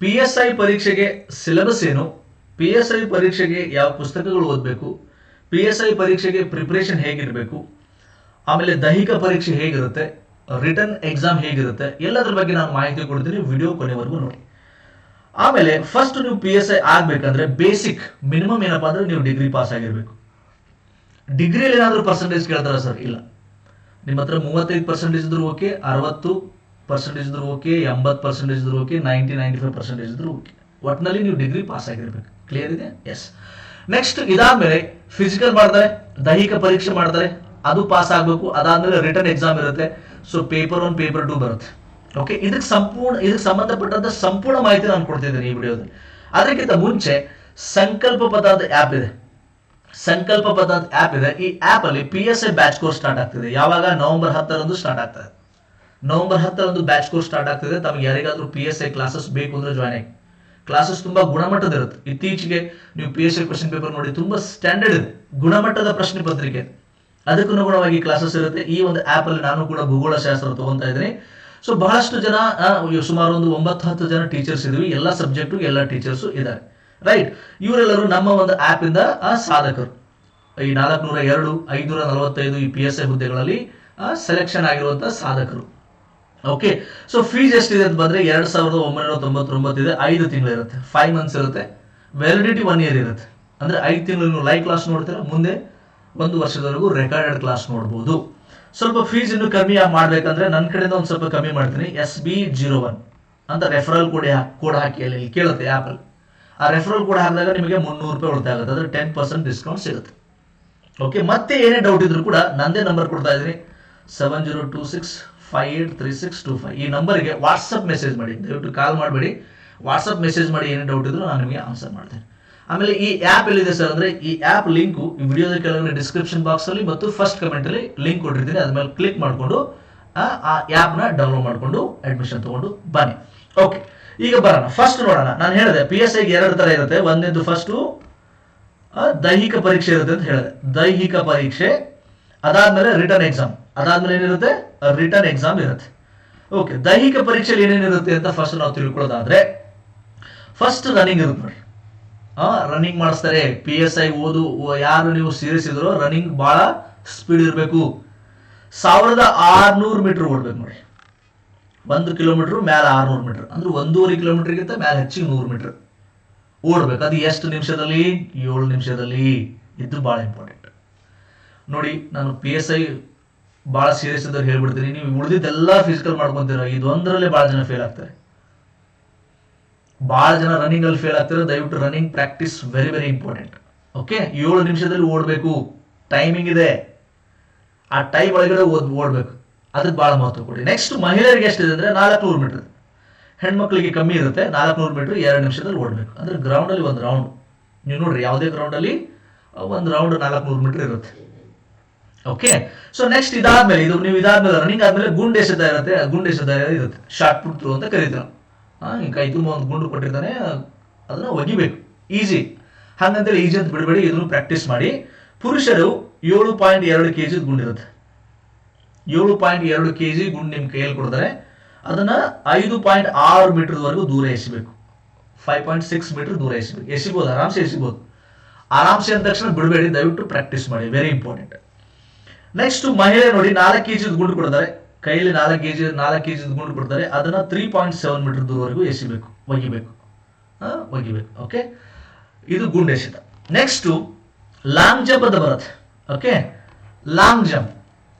P S I ಪರೀಕ್ಷೆಗೆ syllabus ಏನು? P S I ಪರೀಕ್ಷೆಗೆ ಯಾವ ಪುಸ್ತಕಗಳು ಓದಬೇಕು? ಪಿ ಎಸ್ ಐ ಪರೀಕ್ಷೆಗೆ ಪ್ರಿಪ್ರೇಷನ್ ಹೇಗಿರಬೇಕು? ಆಮೇಲೆ ದೈಹಿಕ ಪರೀಕ್ಷೆ ಹೇಗಿರುತ್ತೆ? ರಿಟರ್ನ್ ಎಕ್ಸಾಮ್ ಹೇಗಿರುತ್ತೆ? ಎಲ್ಲದರ ಬಗ್ಗೆ ನಾನು ಮಾಹಿತಿ ಕೊಡ್ತೀನಿ ವಿಡಿಯೋ ಕೊನೆವರೆಗೂ ನೋಡಿ. ಆಮೇಲೆ ಫಸ್ಟ್ ನೀವು ಪಿ ಎಸ್ ಐ ಆಗ್ಬೇಕಂದ್ರೆ ಬೇಸಿಕ್ ಮಿನಿಮಮ್ ಏನಪ್ಪ ಅಂದ್ರೆ ನೀವು ಡಿಗ್ರಿ ಪಾಸ್ ಆಗಿರ್ಬೇಕು. ಡಿಗ್ರಿಯಲ್ಲಿ ಏನಾದರೂ ಪರ್ಸೆಂಟೇಜ್ ಕೇಳ್ತಾರ ಸರ್ ಇಲ್ಲ. ನಿಮ್ಮ ಹತ್ರ ಮೂವತ್ತೈದು ಪರ್ಸೆಂಟೇಜ್ ಇದ್ರೂ ಓಕೆ ಅರವತ್ತು ಪರ್ಸೆಂಟೇಜ್ ಇದ್ರು ಓಕೆ ಎಂಬತ್ತು ಪರ್ಸೆಂಟೇಜ್ ಇದ್ರು okay ninety ninety five percentage ಇದ್ರು ಓಕೆ ಒಟ್ಟಿನಲ್ಲಿ ನೀವು ಡಿಗ್ರಿ ಪಾಸ್ ಆಗಿರ್ಬೇಕು. ಕ್ಲಿಯರ್ ಇದೆ? ಎಸ್ ನೆಕ್ಸ್ಟ್ ಇದಾದ್ಮೇಲೆ ಫಿಸಿಕಲ್ ಮಾಡ್ತಾರೆ, ದೈಹಿಕ ಪರೀಕ್ಷೆ ಮಾಡ್ತಾರೆ. ಅದು ಪಾಸ್ ಆಗಬೇಕು. ಅದಾದ್ಮೇಲೆ ರಿಟರ್ನ್ ಎಕ್ಸಾಮ್ ಇರುತ್ತೆ. So paper one paper two ಬರುತ್ತೆ. ಓಕೆ ಇದಕ್ಕೆ ಸಂಪೂರ್ಣ, ಇದಕ್ಕೆ ಸಂಬಂಧಪಟ್ಟಂತ ಸಂಪೂರ್ಣ ಮಾಹಿತಿ ನಾನು ಕೊಡ್ತಿದ್ದೀನಿ ಈ ವಿಡಿಯೋದಲ್ಲಿ ಅದಕ್ಕಿಂತ ಮುಂಚೆ ಸಂಕಲ್ಪ ಪದ ಆ್ಯಪ್ ಇದೆ. ಸಂಕಲ್ಪ ಪದ ಆ್ಯಪ್ ಇದೆ. ಈ ಆ್ಯಪ್ ಅಲ್ಲಿ P S A batch course start ಆಗ್ತಿದೆ. ಯಾವಾಗ? ನವೆಂಬರ್ ಹತ್ತರಂದು ಸ್ಟಾರ್ಟ್ ಆಗ್ತದೆ. ನವೆಂಬರ್ ಹತ್ತರಂದು ಬ್ಯಾಚ್ ಕೋರ್ಸ್ ಸ್ಟಾರ್ಟ್ ಆಗ್ತಿದೆ. ತಮಗೆ ಯಾರಿಗಾದ್ರೂ ಪಿ ಎಸ್ ಐ ಕ್ಲಾಸಸ್ ಬೇಕು ಅಂದ್ರೆ ಜಾಯ್ನ್ ಆಗಿ. ಕ್ಲಾಸಸ್ ತುಂಬಾ ಗುಣಮಟ್ಟದ ಇರುತ್ತೆ ಇತ್ತೀಚೆಗೆ ನೀವು P S I question paper ನೋಡಿ, ತುಂಬಾ ಸ್ಟ್ಯಾಂಡರ್ಡ್ ಇದೆ. ಗುಣಮಟ್ಟದ ಪ್ರಶ್ನೆ ಪತ್ರಿಕೆ. ಅದಕ್ಕನುಗುಣವಾಗಿ ಕ್ಲಾಸಸ್ ಇರುತ್ತೆ. ಈ ಒಂದು ಆಪ್ ಅಲ್ಲಿ ನಾನು ಕೂಡ ಭೂಗೋಳ ಶಾಸ್ತ್ರ ತಗೊಂತಾ ಇದ್ದೀನಿ. ಸೊ ಬಹಳಷ್ಟು ಜನ ಸುಮಾರು ಒಂದು ಒಂಬತ್ತು, ಹತ್ತು ಜನ ಟೀಚರ್ಸ್ ಇದೀವಿ ಎಲ್ಲ ಸಬ್ಜೆಕ್ಟು ಎಲ್ಲ ಟೀಚರ್ಸ್ ಇದ್ದಾರೆ. ರೈಟ್ ಇವರೆಲ್ಲರೂ ನಮ್ಮ ಒಂದು ಆಪ್ ಇಂದ ಸಾಧಕರು. ಈ ನಾಲ್ಕುನೂರ ಎರಡು ಐನೂರ ನಲವತ್ತೈದು ಈ ಪಿ ಎಸ್ ಐ ಹುದ್ದೆಗಳಲ್ಲಿ ಸೆಲೆಕ್ಷನ್ ಆಗಿರುವಂತಹ ಸಾಧಕರು. ಓಕೆ ಸೊ ಫೀಸ್ ಎಷ್ಟಿದೆ ಅಂತ ಬಂದ್ರೆ ಎರಡ್ ಸಾವಿರದ ಒಂಬೈನೂರ ತೊಂಬತ್ತೊಂಬತ್ತು ಇದೆ ಐದು ತಿಂಗಳು ಇರುತ್ತೆ ಫೈವ್ ಮಂತ್ಸ್ ಇರುತ್ತೆ ವ್ಯಾಲಿಡಿಟಿ ಒನ್ ಇಯರ್ ಇರುತ್ತೆ. ಅಂದ್ರೆ ಐದು ತಿಂಗಳು ಲೈವ್ ಕ್ಲಾಸ್ ನೋಡ್ತೀರಾ, ಮುಂದೆ ಒಂದು ವರ್ಷದವರೆಗೂ ರೆಕಾರ್ಡೆಡ್ ಕ್ಲಾಸ್ ನೋಡಬಹುದು ಸ್ವಲ್ಪ ಫೀಸ್ ಇನ್ನು ಕಮ್ಮಿ ಮಾಡ್ಬೇಕಂದ್ರೆ ನನ್ನ ಕಡೆಯಿಂದ ಒಂದು ಸ್ವಲ್ಪ ಕಮ್ಮಿ ಮಾಡ್ತೀನಿ ಎಸ್ ಬಿ ಜೀರೋ ಒನ್ ಅಂತ ರೆಫರಲ್ ಕೋಡ್ ಕೋಡ್ ಹಾಕಿ ಅಲ್ಲಿ ಕೇಳುತ್ತೆ ಆ್ಯಪಲ್ಲಿ ಆ ರೆಫರಲ್ ಕೋಡ್ ಹಾಕಿದಾಗ ನಿಮಗೆ ಮುನ್ನೂರು ರೂಪಾಯಿ ಉಳಿತಾಯ ಆಗುತ್ತೆ ಅಂದ್ರೆ ಟೆನ್ ಪರ್ಸೆಂಟ್ ಡಿಸ್ಕೌಂಟ್ ಸಿಗುತ್ತೆ. ಓಕೆ ಮತ್ತೆ ಏನೇ ಡೌಟ್ ಇದ್ರು ಕೂಡ ನಂದೇ ನಂಬರ್ ಕೊಡ್ತಾ ಇದ್ದೀನಿ seven zero two six five eight three six two five ಈ ನಂಬರ್ಗೆ ವಾಟ್ಸಪ್ ಮೆಸೇಜ್ ಮಾಡಿ, ದಯವಿಟ್ಟು ಕಾಲ್ ಮಾಡಬೇಡಿ. ವಾಟ್ಸಪ್ ಮೆಸೇಜ್ ಮಾಡಿ ಏನೇ ಡೌಟ್ ಇದ್ರು ನಾನು ನಿಮಗೆ ಆನ್ಸರ್ ಮಾಡ್ತೇನೆ. ಆಮೇಲೆ ಈ ಆ್ಯಪ್ ಎಲ್ಲಿದೆ ಸರ್ ಅಂದರೆ ಈ ಆ್ಯಪ್ ಲಿಂಕು ಈ ವಿಡಿಯೋದ ಕೆಳಗಡೆ ಡಿಸ್ಕ್ರಿಪ್ಷನ್ ಬಾಕ್ಸಲ್ಲಿ ಮತ್ತು ಫಸ್ಟ್ ಕಮೆಂಟಲ್ಲಿ ಲಿಂಕ್ ಕೊಟ್ಟಿರ್ತೀನಿ. ಅದ್ರ ಮೇಲೆ ಕ್ಲಿಕ್ ಮಾಡಿಕೊಂಡು, ಆ ಆ್ಯಪ್ನ ಡೌನ್ಲೋಡ್ ಮಾಡಿಕೊಂಡು ಅಡ್ಮಿಷನ್ ತೊಗೊಂಡು ಬನ್ನಿ. ಓಕೆ ಈಗ ಬರೋಣ. ಫಸ್ಟ್ ನೋಡೋಣ. ನಾನು ಹೇಳಿದೆ ಪಿ ಎಸ್ ಐಗೆ ಎರಡು ಥರ ಇರುತ್ತೆ. ಒಂದೇದು ಫಸ್ಟು ದೈಹಿಕ ಪರೀಕ್ಷೆ ಇರುತ್ತೆ ಅಂತ ಹೇಳಿದೆ. ದೈಹಿಕ ಪರೀಕ್ಷೆ ಅದಾದ್ಮೇಲೆ ರಿಟರ್ನ್ ಎಕ್ಸಾಮ್ ಅದಾದ್ಮೇಲೆ ಏನಿರುತ್ತೆ? ರಿಟರ್ನ್ ಎಕ್ಸಾಮ್ ಇರುತ್ತೆ. ಓಕೆ ದೈಹಿಕ ಪರೀಕ್ಷೆಯಲ್ಲಿ ಏನೇನಿರುತ್ತೆ ಅಂತ ಫಸ್ಟ್ ನಾವು ತಿಳ್ಕೊಳ್ಳೋದಾದ್ರೆ ಫಸ್ಟ್ ರನ್ನಿಂಗ್ ಇರುತ್ತೆ ನೋಡಿ. ರನ್ನಿಂಗ್ ಮಾಡಿಸ್ತಾರೆ. ಪಿ ಎಸ್ ಐ ಓದು ಯಾರು ನೀವು ಸೀರಿಯಸ್ ಇದ್ರೋ ರನ್ನಿಂಗ್ ಬಹಳ ಸ್ಪೀಡ್ ಇರಬೇಕು. ಸಾವಿರದ ಆರ್ನೂರು ಮೀಟರ್ ಓಡ್ಬೇಕು ನೋಡಿ. ಒಂದು ಕಿಲೋಮೀಟರ್ ಮೇಲೆ ಆರ್ನೂರು ಮೀಟರ್ ಅಂದ್ರೆ ಒಂದೂವರೆ ಕಿಲೋಮೀಟರ್ಗಿಂತ ಮೇಲೆ ಹೆಚ್ಚಿಗೆ ನೂರು ಮೀಟರ್ ಓಡ್ಬೇಕು. ಅದು ಎಷ್ಟು ನಿಮಿಷದಲ್ಲಿ? ಏಳು ನಿಮಿಷದಲ್ಲಿ. ಇದು ಬಹಳ ಇಂಪಾರ್ಟೆಂಟ್ ನೋಡಿ, ನಾನು ಪಿ ಎಸ್ ಐ ಭಾಳ ಸೀರಿಯಸ್ ಇದ್ದವ್ರು ಹೇಳ್ಬಿಡ್ತೀನಿ. ನೀವು ಉಳಿದಿದ್ದೆಲ್ಲ ಫಿಸಿಕಲ್ ಮಾಡ್ಕೊಂತೀರ, ಇದೊಂದರಲ್ಲೇ ಭಾಳ ಜನ ಫೇಲ್ ಆಗ್ತಾರೆ. ಭಾಳ ಜನ ರನ್ನಿಂಗ್ ಅಲ್ಲಿ ಫೇಲ್ ಆಗ್ತಾರೆ. ದಯವಿಟ್ಟು running practice very very important okay ಏಳು ನಿಮಿಷದಲ್ಲಿ ಓಡಬೇಕು. ಟೈಮಿಂಗ್ ಇದೆ. ಆ ಟೈಮ್ ಒಳಗಡೆ ಓದ್ ಓಡ್ಬೇಕು. ಅದಕ್ಕೆ ಭಾಳ ಮಹತ್ವ ಕೊಡಿ. ನೆಕ್ಸ್ಟ್ ಮಹಿಳೆಯರಿಗೆ ಎಷ್ಟಿದೆ ಅಂದ್ರೆ ನಾಲ್ಕುನೂರು ಮೀಟರ್ ಹೆಣ್ಮಕ್ಳಿಗೆ ಕಮ್ಮಿ ಇರುತ್ತೆ. ನಾಲ್ಕುನೂರು ಮೀಟರ್ ಎರಡು ನಿಮಿಷದಲ್ಲಿ ಓಡಬೇಕು. ಅಂದ್ರೆ ಗ್ರೌಂಡಲ್ಲಿ ಒಂದು ರೌಂಡ್ ನೀವು ನೋಡ್ರಿ, ಯಾವುದೇ ಗ್ರೌಂಡಲ್ಲಿ ಒಂದು ರೌಂಡ್ ನಾಲ್ಕುನೂರು ಮೀಟರ್ ಇರುತ್ತೆ. ಓಕೆ ಸೊ ನೆಕ್ಸ್ಟ್ ಇದಾದ್ಮೇಲೆ, ಇದು ನೀವು ಇದಾದ್ಮೇಲೆ ರನ್ನಿಂಗ್ ಆದ್ಮೇಲೆ ಗುಂಡು ಎಸೆತ ಇರುತ್ತೆ. ಗುಂಡು ಎಸೆತ ಇರುತ್ತೆ. ಶಾರ್ಟ್ ಪುಟ್ ಥ್ರೂ ಅಂತ ಕರೀತಾರೆ. ಹಿಂಗೆ ಕೈ ತುಂಬ ಒಂದು ಗುಂಡು ಕೊಟ್ಟಿರ್ತಾನೆ. ಅದನ್ನ ಒಗಿಬೇಕು. ಈಸಿ ಹಾಗಂತೇಳಿ ಈಜಿ ಅಂತ ಬಿಡಬೇಡಿ. ಇದನ್ನು ಪ್ರಾಕ್ಟೀಸ್ ಮಾಡಿ. ಪುರುಷರು ಏಳು ಪಾಯಿಂಟ್ ಎರಡು ಕೆ ಜಿ ಗುಂಡಿರುತ್ತೆ ಏಳು ಪಾಯಿಂಟ್ ಎರಡು ಕೆ ಜಿ ಗುಂಡು ನಿಮ್ಮ ಕೈಯಲ್ಲಿ ಕೊಡ್ತಾರೆ. ಅದನ್ನ ಐದು ಪಾಯಿಂಟ್ ಆರು ಮೀಟರ್ವರೆಗೂ ದೂರ ಎಸಿಬೇಕು. ಫೈವ್ ಪಾಯಿಂಟ್ ಸಿಕ್ಸ್ ಮೀಟರ್ ದೂರ ಎಸಿಬೇಕು. ಎಸಿಬೋದು, ಆರಾಮ್ಸೆ ಎಸಿಬೋದು. ಆರಾಮ್ಸೆ ಅಂದ ತಕ್ಷಣ ಬಿಡಬೇಡಿ. ದಯವಿಟ್ಟು ಪ್ರಾಕ್ಟೀಸ್ ಮಾಡಿ. ವೆರಿ ಇಂಪಾರ್ಟೆಂಟ್ ನೆಕ್ಸ್ಟ್ ಮಹಿಳೆ ನೋಡಿ ನಾಲ್ಕು ಕೆ ಜಿ ಗುಂಡು ಕೊಡ್ತಾರೆ. ಕೈಯಲ್ಲಿ ನಾಲ್ಕು ಕೆ ಜಿ ನಾಲ್ಕು ಕೆ ಜಿ ಗುಂಡು ಕೊಡ್ತಾರೆ. ಅದನ್ನ ತ್ರೀ ಪಾಯಿಂಟ್ ಸೆವೆನ್ ಮೀಟರ್ ದೂರವರೆಗೂ ಎಸಿಬೇಕು, ಒಗಿಬೇಕು. ಒಗಿಬೇಕು ಓಕೆ ಇದು ಗುಂಡು ಎಸೆತ. ನೆಕ್ಸ್ಟ್ ಲಾಂಗ್ ಜಂಪ್ ಅಂತ ಬರುತ್ತೆ okay long jump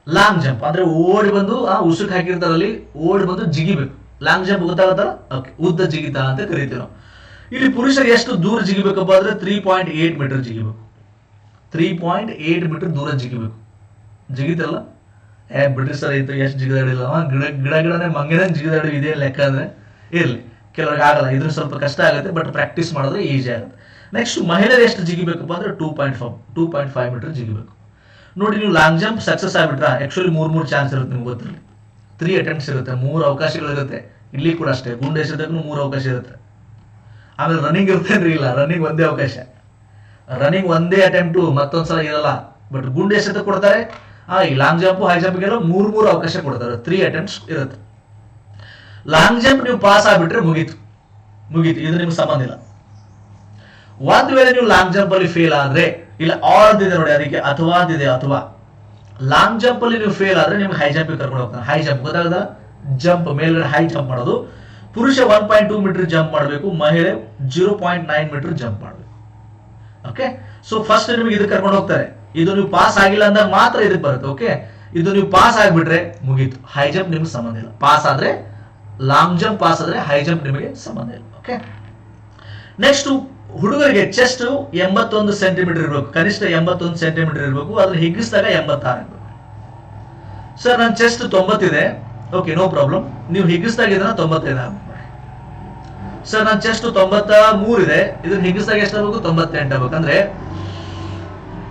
long jump ಅಂದ್ರೆ ಓಡಿ ಬಂದು, ಆ, ಉಸುಕ್ ಹಾಕಿರ್ತಾರಲ್ಲಿ ಓಡಿ ಬಂದು ಜಿಗಿಬೇಕು. ಲಾಂಗ್ ಜಂಪ್ ಗೊತ್ತಾಗತ್ತಲ್ಲ? ಓಕೆ ಉದ್ದ ಜಿಗಿತ ಅಂತ ಕರಿತೀವಿ ನಾವು. ಇಲ್ಲಿ ಪುರುಷರು ಎಷ್ಟು ದೂರ ಜಿಗಿಬೇಕಪ್ಪ ಅಂದ್ರೆ ತ್ರೀ ಪಾಯಿಂಟ್ ಏಟ್ ಮೀಟರ್ ಜಿಗಿಬೇಕು. ತ್ರೀ ಪಾಯಿಂಟ್ ಏಟ್ ಮೀಟರ್ ದೂರ ಜಿಗಿಬೇಕು. ಜಿಗಿತಲ್ಲ? ಏ ಬಿಡ್ರಿ ಸರ್ ಇದು ಎಷ್ಟು ಜಿಗಿದಾಡಿಲ್ಲ ಗಿಡ ಗಿಡ, ಗಿಡನೇ ಮಂಗಿನ ಜಿಗಿದಾಡಿ ಇದೇ ಲೆಕ್ಕ ಅಂದ್ರೆ? ಇರಲಿ. ಕೆಲವ್ರಿಗೆ ಆಗಲ್ಲ. ಇದ್ರ ಸ್ವಲ್ಪ ಕಷ್ಟ ಆಗುತ್ತೆ ಬಟ್ ಪ್ರಾಕ್ಟೀಸ್ ಮಾಡಿದ್ರೆ ಈಸಿ ಆಗುತ್ತೆ. ನೆಕ್ಸ್ಟ್ ಮಹಿಳೆಯರು ಎಷ್ಟು ಜಿಗಿಬೇಕಪ್ಪ ಅಂದ್ರೆ two point five two point five metre ಜಿಗಿಬೇಕು. ನೋಡಿ, ನೀವು ಲಾಂಗ್ ಜಂಪ್ ಸಕ್ಸಸ್ ಆಗ್ಬಿಟ್ರ? ಆ್ಯಕ್ಚುಲಿ ಮೂರು ಮೂರು ಚಾನ್ಸ್ ಇರುತ್ತೆ ನಿಮ್ಗೆ ಗೊತ್ತಿರಲಿ. ತ್ರೀ ಅಟೆಂಪ್ಟ್ಸ್ ಇರುತ್ತೆ. ಮೂರು ಅವಕಾಶಗಳಿರುತ್ತೆ ಇಲ್ಲಿ ಕೂಡ ಅಷ್ಟೇ. ಗುಂಡು ಎಸೆದಕ್ಕೂ ಮೂರು ಅವಕಾಶ ಇರುತ್ತೆ. ಆಮೇಲೆ ರನ್ನಿಂಗ್ ಇರ್ತೇನ್ರಿ ಇಲ್ಲ. ರನ್ನಿಂಗ್ ಒಂದೇ ಅವಕಾಶ. ರನ್ನಿಂಗ್ ಒಂದೇ ಅಟೆಂಪ್ಟು ಮತ್ತೊಂದ್ಸಲ ಇರಲ್ಲ. ಬಟ್ ಗುಂಡು ಎಸೆತ ಕೊಡ್ತಾರೆ. ಲಾಂಗ್ ಜಂಪ್ ಹೈ ಜಂಪ್ಗೆಲ್ಲ ಮೂರು ಮೂರು ಅವಕಾಶ ಕೊಡ್ತಾರೆ. ತ್ರೀ ಅಟೆಂಪ್ಟ್ಸ್ ಇರುತ್ತೆ. ಲಾಂಗ್ ಜಂಪ್ ನೀವು ಪಾಸ್ ಆಗ್ಬಿಟ್ರೆ ಮುಗೀತು. ಮುಗೀತು. ಇದು ನಿಮ್ಗೆ ಸಂಬಂಧ ಇಲ್ಲ. ಒಂದ್ ವೇಳೆ ನೀವು ಲಾಂಗ್ ಜಂಪ್ ಅಲ್ಲಿ ಫೇಲ್ ಆದ್ರೆ, ಇಲ್ಲ ಆಲ್ ಅಂತಿದೆ ನೋಡಿ ಅದಕ್ಕೆ, ಅಥವಾ ಅಂತಿದೆ ಅಥವಾ. ಲಾಂಗ್ ಜಂಪ್ ಅಲ್ಲಿ ನೀವು ಫೇಲ್ ಆದ್ರೆ ನಿಮ್ಗೆ ಹೈ ಜಂಪ್ ಕರ್ಕೊಂಡು ಹೋಗ್ತಾರೆ. ಹೈ ಜಂಪ್ ಗೊತ್ತಾಗದ ಜಂಪ್ ಮೇಲ್ಗಡೆ ಹೈ ಜಂಪ್ ಮಾಡೋದು. ಪುರುಷ one point two metre jump ಮಾಡಬೇಕು, ಮಹಿಳೆ zero point nine metre jump ಮಾಡಬೇಕು. ಓಕೆ ಸೊ ಫಸ್ಟ್ ನಿಮಗೆ ಇದು ಕರ್ಕೊಂಡು ಹೋಗ್ತಾರೆ. ಇದು ನೀವು ಪಾಸ್ ಆಗಿಲ್ಲ ಅಂದಾಗ ಮಾತ್ರ ಇದಕ್ಕೆ ಬರುತ್ತೆ ಓಕೆ ಇದು ನೀವು ಪಾಸ್ ಆಗಿಬಿಟ್ರೆ ಮುಗೀತು. ಹೈ ಜಂಪ್ ನಿಮ್ಗೆ ಸಂಬಂಧ ಇಲ್ಲ. ಪಾಸ್ ಆದ್ರೆ ಲಾಂಗ್ ಜಂಪ್ ಪಾಸ್ ಆದ್ರೆ ಹೈ ಜಂಪ್ ನಿಮಗೆ ಸಂಬಂಧ ಇಲ್ಲ ಓಕೆ ನೆಕ್ಸ್ಟ್ ಹುಡುಗರಿಗೆ ಚೆಸ್ಟ್ ಎಂಬತ್ತೊಂದು ಸೆಂಟಿಮೀಟರ್ ಇರಬೇಕು. ಕನಿಷ್ಠ ಎಂಬತ್ತೊಂದು ಸೆಂಟಿಮೀಟರ್ ಇರಬೇಕು. ಅದನ್ನ ಹಿಗ್ಗಿಸಿದಾಗ ಎಂಬತ್ತಾರು ಸರ್ ನನ್ನ ಚೆಸ್ಟ್ ತೊಂಬತ್ತಿದೆ. ಓಕೆ ನೋ ಪ್ರಾಬ್ಲಮ್ ನೀವು ಹಿಗ್ಗಿಸಿದಾಗ ಇದನ್ನ ತೊಂಬತ್ತೈದು ಸರ್ ನನ್ನ ಚೆಸ್ಟ್ ತೊಂಬತ್ತ ಮೂರಿದೆ ಇದನ್ನ ಹಿಗ್ಗಿಸಿದಾಗ ಎಷ್ಟಾಗಬೇಕು? ತೊಂಬತ್ತೆಂಟು ಆಗ್ಬೇಕು. ಅಂದ್ರೆ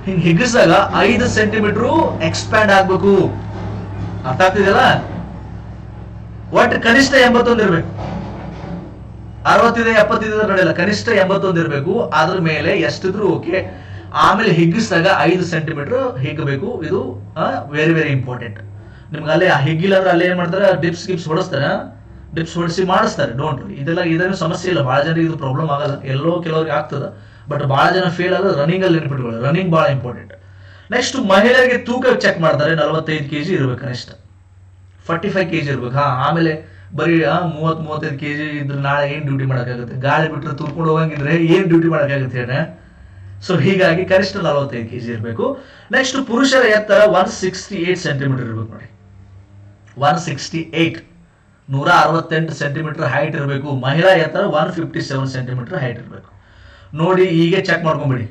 ಹಿಂಗ್ ಹಿಗ್ಗಿಸಿದಾಗ ಐದು ಸೆಂಟಿಮೀಟರ್ ಎಕ್ಸ್ಪ್ಯಾಂಡ್ ಆಗ್ಬೇಕು. ಅರ್ಥ ಆಗ್ತಿದೆಯಲ್ಲ? ಒಟ್ಟು ಕನಿಷ್ಠ ಎಂಬತ್ತೊಂದು ಇರ್ಬೇಕು. ಅರವತ್ತಿದೆ, ಎಪ್ಪತ್ತಿದೆ ನಡೆಯಲ್ಲ ಕನಿಷ್ಠ ಎಂಬತ್ತೊಂದು ಇರಬೇಕು. ಅದ್ರ ಮೇಲೆ ಎಷ್ಟಿದ್ರು ಓಕೆ ಆಮೇಲೆ ಹಿಗ್ಗಿಸಿದಾಗ ಐದು ಸೆಂಟಿಮೀಟರ್ ಹಿಗ್ಗಬೇಕು. ಇದು ವೆರಿ ವೆರಿ ಇಂಪಾರ್ಟೆಂಟ್ ನಿಮ್ಗೆ ಅಲ್ಲೇ ಹಿಗ್ಗಿಲ್ಲ ಅಂದ್ರೆ ಅಲ್ಲೇ ಏನ್ ಮಾಡ್ತಾರೆ? ಡಿಪ್ಸ್, ಗಿಪ್ಸ್ ಹೊಡಿಸ್ತಾರೆ. ಡಿಪ್ಸ್ ಹೊಡಿಸಿ ಮಾಡಿಸ್ತಾರೆ. ಡೋಂಟ್ ಇದೆಲ್ಲ ಇದೇನು ಸಮಸ್ಯೆ ಇಲ್ಲ. ಬಹಳ ಜನರಿಗೆ ಇದು ಪ್ರಾಬ್ಲಮ್ ಆಗಲ್ಲ. ಎಲ್ಲೋ ಕೆಲವ್ರಿಗೆ ಆಗ್ತದ. ಬಟ್ ಬಹಳ ಜನ ಫೇಲ್ ಆದ್ರೆ ರನ್ನಿಂಗ್ ಅಲ್ಲಿ ನೆನಪಿಟ್ಕೊಳ್ಳಿ ರನ್ನಿಂಗ್ ಬಹಳ ಇಂಪಾರ್ಟೆಂಟ್ ನೆಕ್ಸ್ಟ್ ಮಹಿಳೆಯರಿಗೆ ತೂಕ ಚೆಕ್ ಮಾಡ್ತಾರೆ. ನಲವತ್ತೈದು ಕೆಜಿ ಇರ್ಬೇಕು ನೆಕ್ಸ್ಟ್ ಫಾರ್ಟಿ ಫೈವ್ ಕೆಜಿ ಇರ್ಬೇಕು. ಹಾ, ಆಮೇಲೆ ಬರೀ ಮೂವತ್ ಮೂವತ್ತೈದು ಕೆಜಿ ಇದ್ರೆ ನಾಳೆ ಏನ್ ಡ್ಯೂಟಿ ಮಾಡೋಕ್ಕಾಗುತ್ತೆ? ಗಾಳಿ ಬಿಟ್ಟರೆ ತುರ್ಕೊಂಡು ಹೋಗಂಗಿದ್ರೆ ಏನ್ ಡ್ಯೂಟಿ ಮಾಡೋಕ್ಕಾಗುತ್ತೆ ಸೊ ಹೀಗಾಗಿ ಕನಿಷ್ಠ ನಲವತ್ತೈದು ಕೆಜಿ ಇರಬೇಕು. ನೆಕ್ಸ್ಟ್ ಪುರುಷರ ಎತ್ತರ ಒನ್ ಸಿಕ್ಸ್ಟಿ ಏಟ್ ಸೆಂಟಿಮೀಟರ್ ಇರ್ಬೇಕು ನೋಡಿ. ಒನ್ ಸಿಕ್ಸ್ಟಿ ಏಟ್ ನೂರ ಅರವತ್ತೆಂಟು ಸೆಂಟಿಮೀಟರ್ ಹೈಟ್ ಇರಬೇಕು. ಮಹಿಳಾ ಎತ್ತರ one fifty seven centimetre height ಇರಬೇಕು. ನೋಡಿ ಹೀಗೆ ಚೆಕ್ ಮಾಡ್ಕೊಂಬಿಡಿ.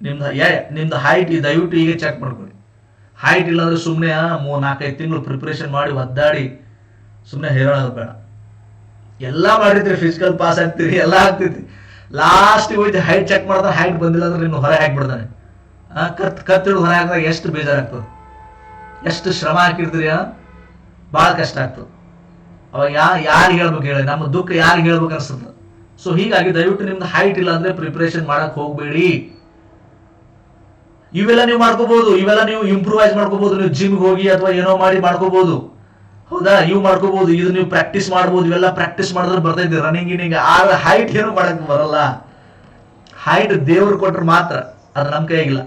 ನಿಮ್ದು ಯಾ ನಿಮ್ದು ಹೈಟ್ ದಯವಿಟ್ಟು ಹೀಗೆ ಚೆಕ್ ಮಾಡ್ಕೊಳ್ಳಿ. ಹೈಟ್ ಇಲ್ಲಾಂದ್ರೆ ಸುಮ್ಮನೆ ಮೂರು ನಾಲ್ಕೈದು ತಿಂಗಳು ಪ್ರಿಪ್ರೇಷನ್ ಮಾಡಿ ಒದ್ದಾಡಿ ಸುಮ್ಮನೆ ಹೇರೋಣ ಬೇಡ. ಎಲ್ಲ ಮಾಡಿರ್ತೀರಿ ಫಿಸಿಕಲ್ ಪಾಸ್ ಆಗ್ತೀರಿ, ಎಲ್ಲ ಆಗ್ತೈತಿ ಲಾಸ್ಟ್ ಹೋಯ್ತು ಹೈಟ್ ಚೆಕ್ ಮಾಡಿದ್ರೆ ಹೈಟ್ ಬಂದಿಲ್ಲ ಅಂದ್ರೆ ನಿಮ್ಗೆ ಹೊರ ಹಾಕ್ಬಿಡ್ತಾನೆ ಕತ್ ಕತ್ತಿಡು ಹೊರ ಹಾಕಿದಾಗ ಎಷ್ಟು ಬೇಜಾರಾಗ್ತದೆ. ಎಷ್ಟು ಶ್ರಮ ಹಾಕಿರ್ತೀರಿ ಭಾಳ ಕಷ್ಟ ಆಗ್ತದೆ. ಅವಾಗ ಯಾ ಯಾರಿಗೆ ಹೇಳ್ಬೇಕು ಹೇಳಿ? ನಮ್ಮ ದುಃಖ ಯಾರಿಗೆ ಹೇಳ್ಬೇಕು ಅನ್ಸುತ್ತೆ? ಸೊ ಹೀಗಾಗಿ ದಯವಿಟ್ಟು ನಿಮ್ದು ಹೈಟ್ ಇಲ್ಲ ಅಂದ್ರೆ ಪ್ರಿಪರೇಷನ್ ಮಾಡಕ್ ಹೋಗ್ಬೇಡಿ. ಇವೆಲ್ಲ ನೀವು ಮಾಡ್ಕೋಬಹುದು ಇವೆಲ್ಲ ನೀವು ಇಂಪ್ರೂವೈಸ್ ಮಾಡ್ಕೋಬಹುದು ನೀವು ಜಿಮ್ ಹೋಗಿ ಅಥವಾ ಏನೋ ಮಾಡಿ ಮಾಡ್ಕೋಬಹುದು ಹೌದಾ? ಇವು ಮಾಡ್ಕೋಬಹುದು ಇದು ನೀವು ಪ್ರಾಕ್ಟೀಸ್ ಮಾಡ್ಬೋದು, ಇವೆಲ್ಲ ಪ್ರಾಕ್ಟೀಸ್ ಮಾಡಿದ್ರೆ ಬರ್ತೈತಿ ರನ್ನಿಂಗ್ ಗಿನಿಂಗ್ ಆ ಹೈಟ್ ಏನು ಮಾಡಕ್ ಬರಲ್ಲ. ಹೈಟ್ ದೇವ್ರು ಕೊಟ್ರೆ ಮಾತ್ರ, ಅದು ನಮ್ಮ ಕೈಗಿಲ್ಲ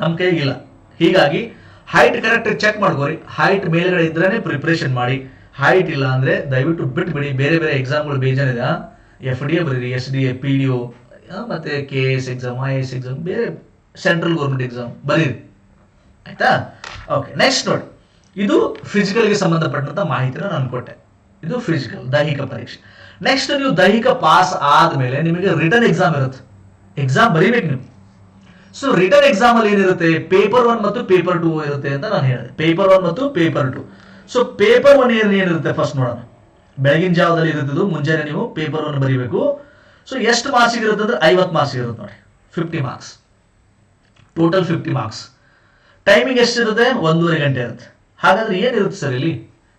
ನಮ್ಮ ಕೈಗಿಲ್ಲ ಹೀಗಾಗಿ ಹೈಟ್ ಕರೆಕ್ಟ್ ಚೆಕ್ ಮಾಡ್ಕೋರಿ. ಹೈಟ್ ಮೇಲ್ಗಡೆ ಇದ್ರೇನೆ ಪ್ರಿಪ್ರೇಷನ್ ಮಾಡಿ. ಹೈಟ್ ಇಲ್ಲ ಅಂದ್ರೆ ದಯವಿಟ್ಟು ಬಿಟ್ಬಿಡಿ ಬೇರೆ ಬೇರೆ ಎಕ್ಸಾಮ್ಗಳು ಬೇಜಾರಿದೆ ಎಫ್ ಡಿ ಎ ಬರೀರಿ S D A P D O ಮತ್ತೆ K S exam I S exam ಬೇರೆ ಸೆಂಟ್ರಲ್ ಗೌರ್ಮೆಂಟ್ ಎಕ್ಸಾಮ್ ಬರೀರಿ. ಆಯ್ತಾ? ಓಕೆ ನೆಕ್ಸ್ಟ್ ನೋಡಿ. ಇದು ಫಿಸಿಕಲ್ಗೆ ಸಂಬಂಧಪಟ್ಟಂತ ಮಾಹಿತಿನ ನಾನು ಕೊಟ್ಟೆ. ಇದು ಫಿಸಿಕಲ್ ದೈಹಿಕ ಪರೀಕ್ಷೆ. ನೆಕ್ಸ್ಟ್ ನೀವು ದೈಹಿಕ ಪಾಸ್ ಆದ್ಮೇಲೆ ನಿಮಗೆ ರಿಟರ್ನ್ ಎಕ್ಸಾಮ್ ಇರುತ್ತೆ. ಎಕ್ಸಾಮ್ ಬರೀಬೇಕು ನೀವು. ಸೊ ರಿಟರ್ನ್ ಎಕ್ಸಾಮ್ ಅಲ್ಲಿ ಏನಿರುತ್ತೆ? ಪೇಪರ್ ಒನ್ ಮತ್ತು ಪೇಪರ್ ಟೂ ಇರುತ್ತೆ ಅಂತ ನಾನು ಹೇಳಿದೆ. ಪೇಪರ್ ಒನ್ ಮತ್ತು paper two so paper one ಏನ್ ಏನಿರುತ್ತೆ ಫಸ್ಟ್ ನೋಡೋಣ. ಬೆಳಗಿನ ಜಾವದಲ್ಲಿ ಇರುತ್ತದು, ಮುಂಜಾನೆ ನೀವು ಪೇಪರ್ ಒನ್ ಬರೀಬೇಕು. ಸೊ ಎಷ್ಟು ಮಾರ್ಕ್ಸ್ ಇರುತ್ತೆ ಅಂದ್ರೆ ಐವತ್ತು ಮಾರ್ಕ್ಸ್ ಇರುತ್ತೆ ನೋಡಿ. Fifty marks total fifty marks timing ಎಷ್ಟಿರುತ್ತೆ? ಒಂದೂವರೆ ಗಂಟೆ ಇರುತ್ತೆ. ಹಾಗಾದ್ರೆ ಏನಿರುತ್ತೆ ಸರ್ ಇಲ್ಲಿ?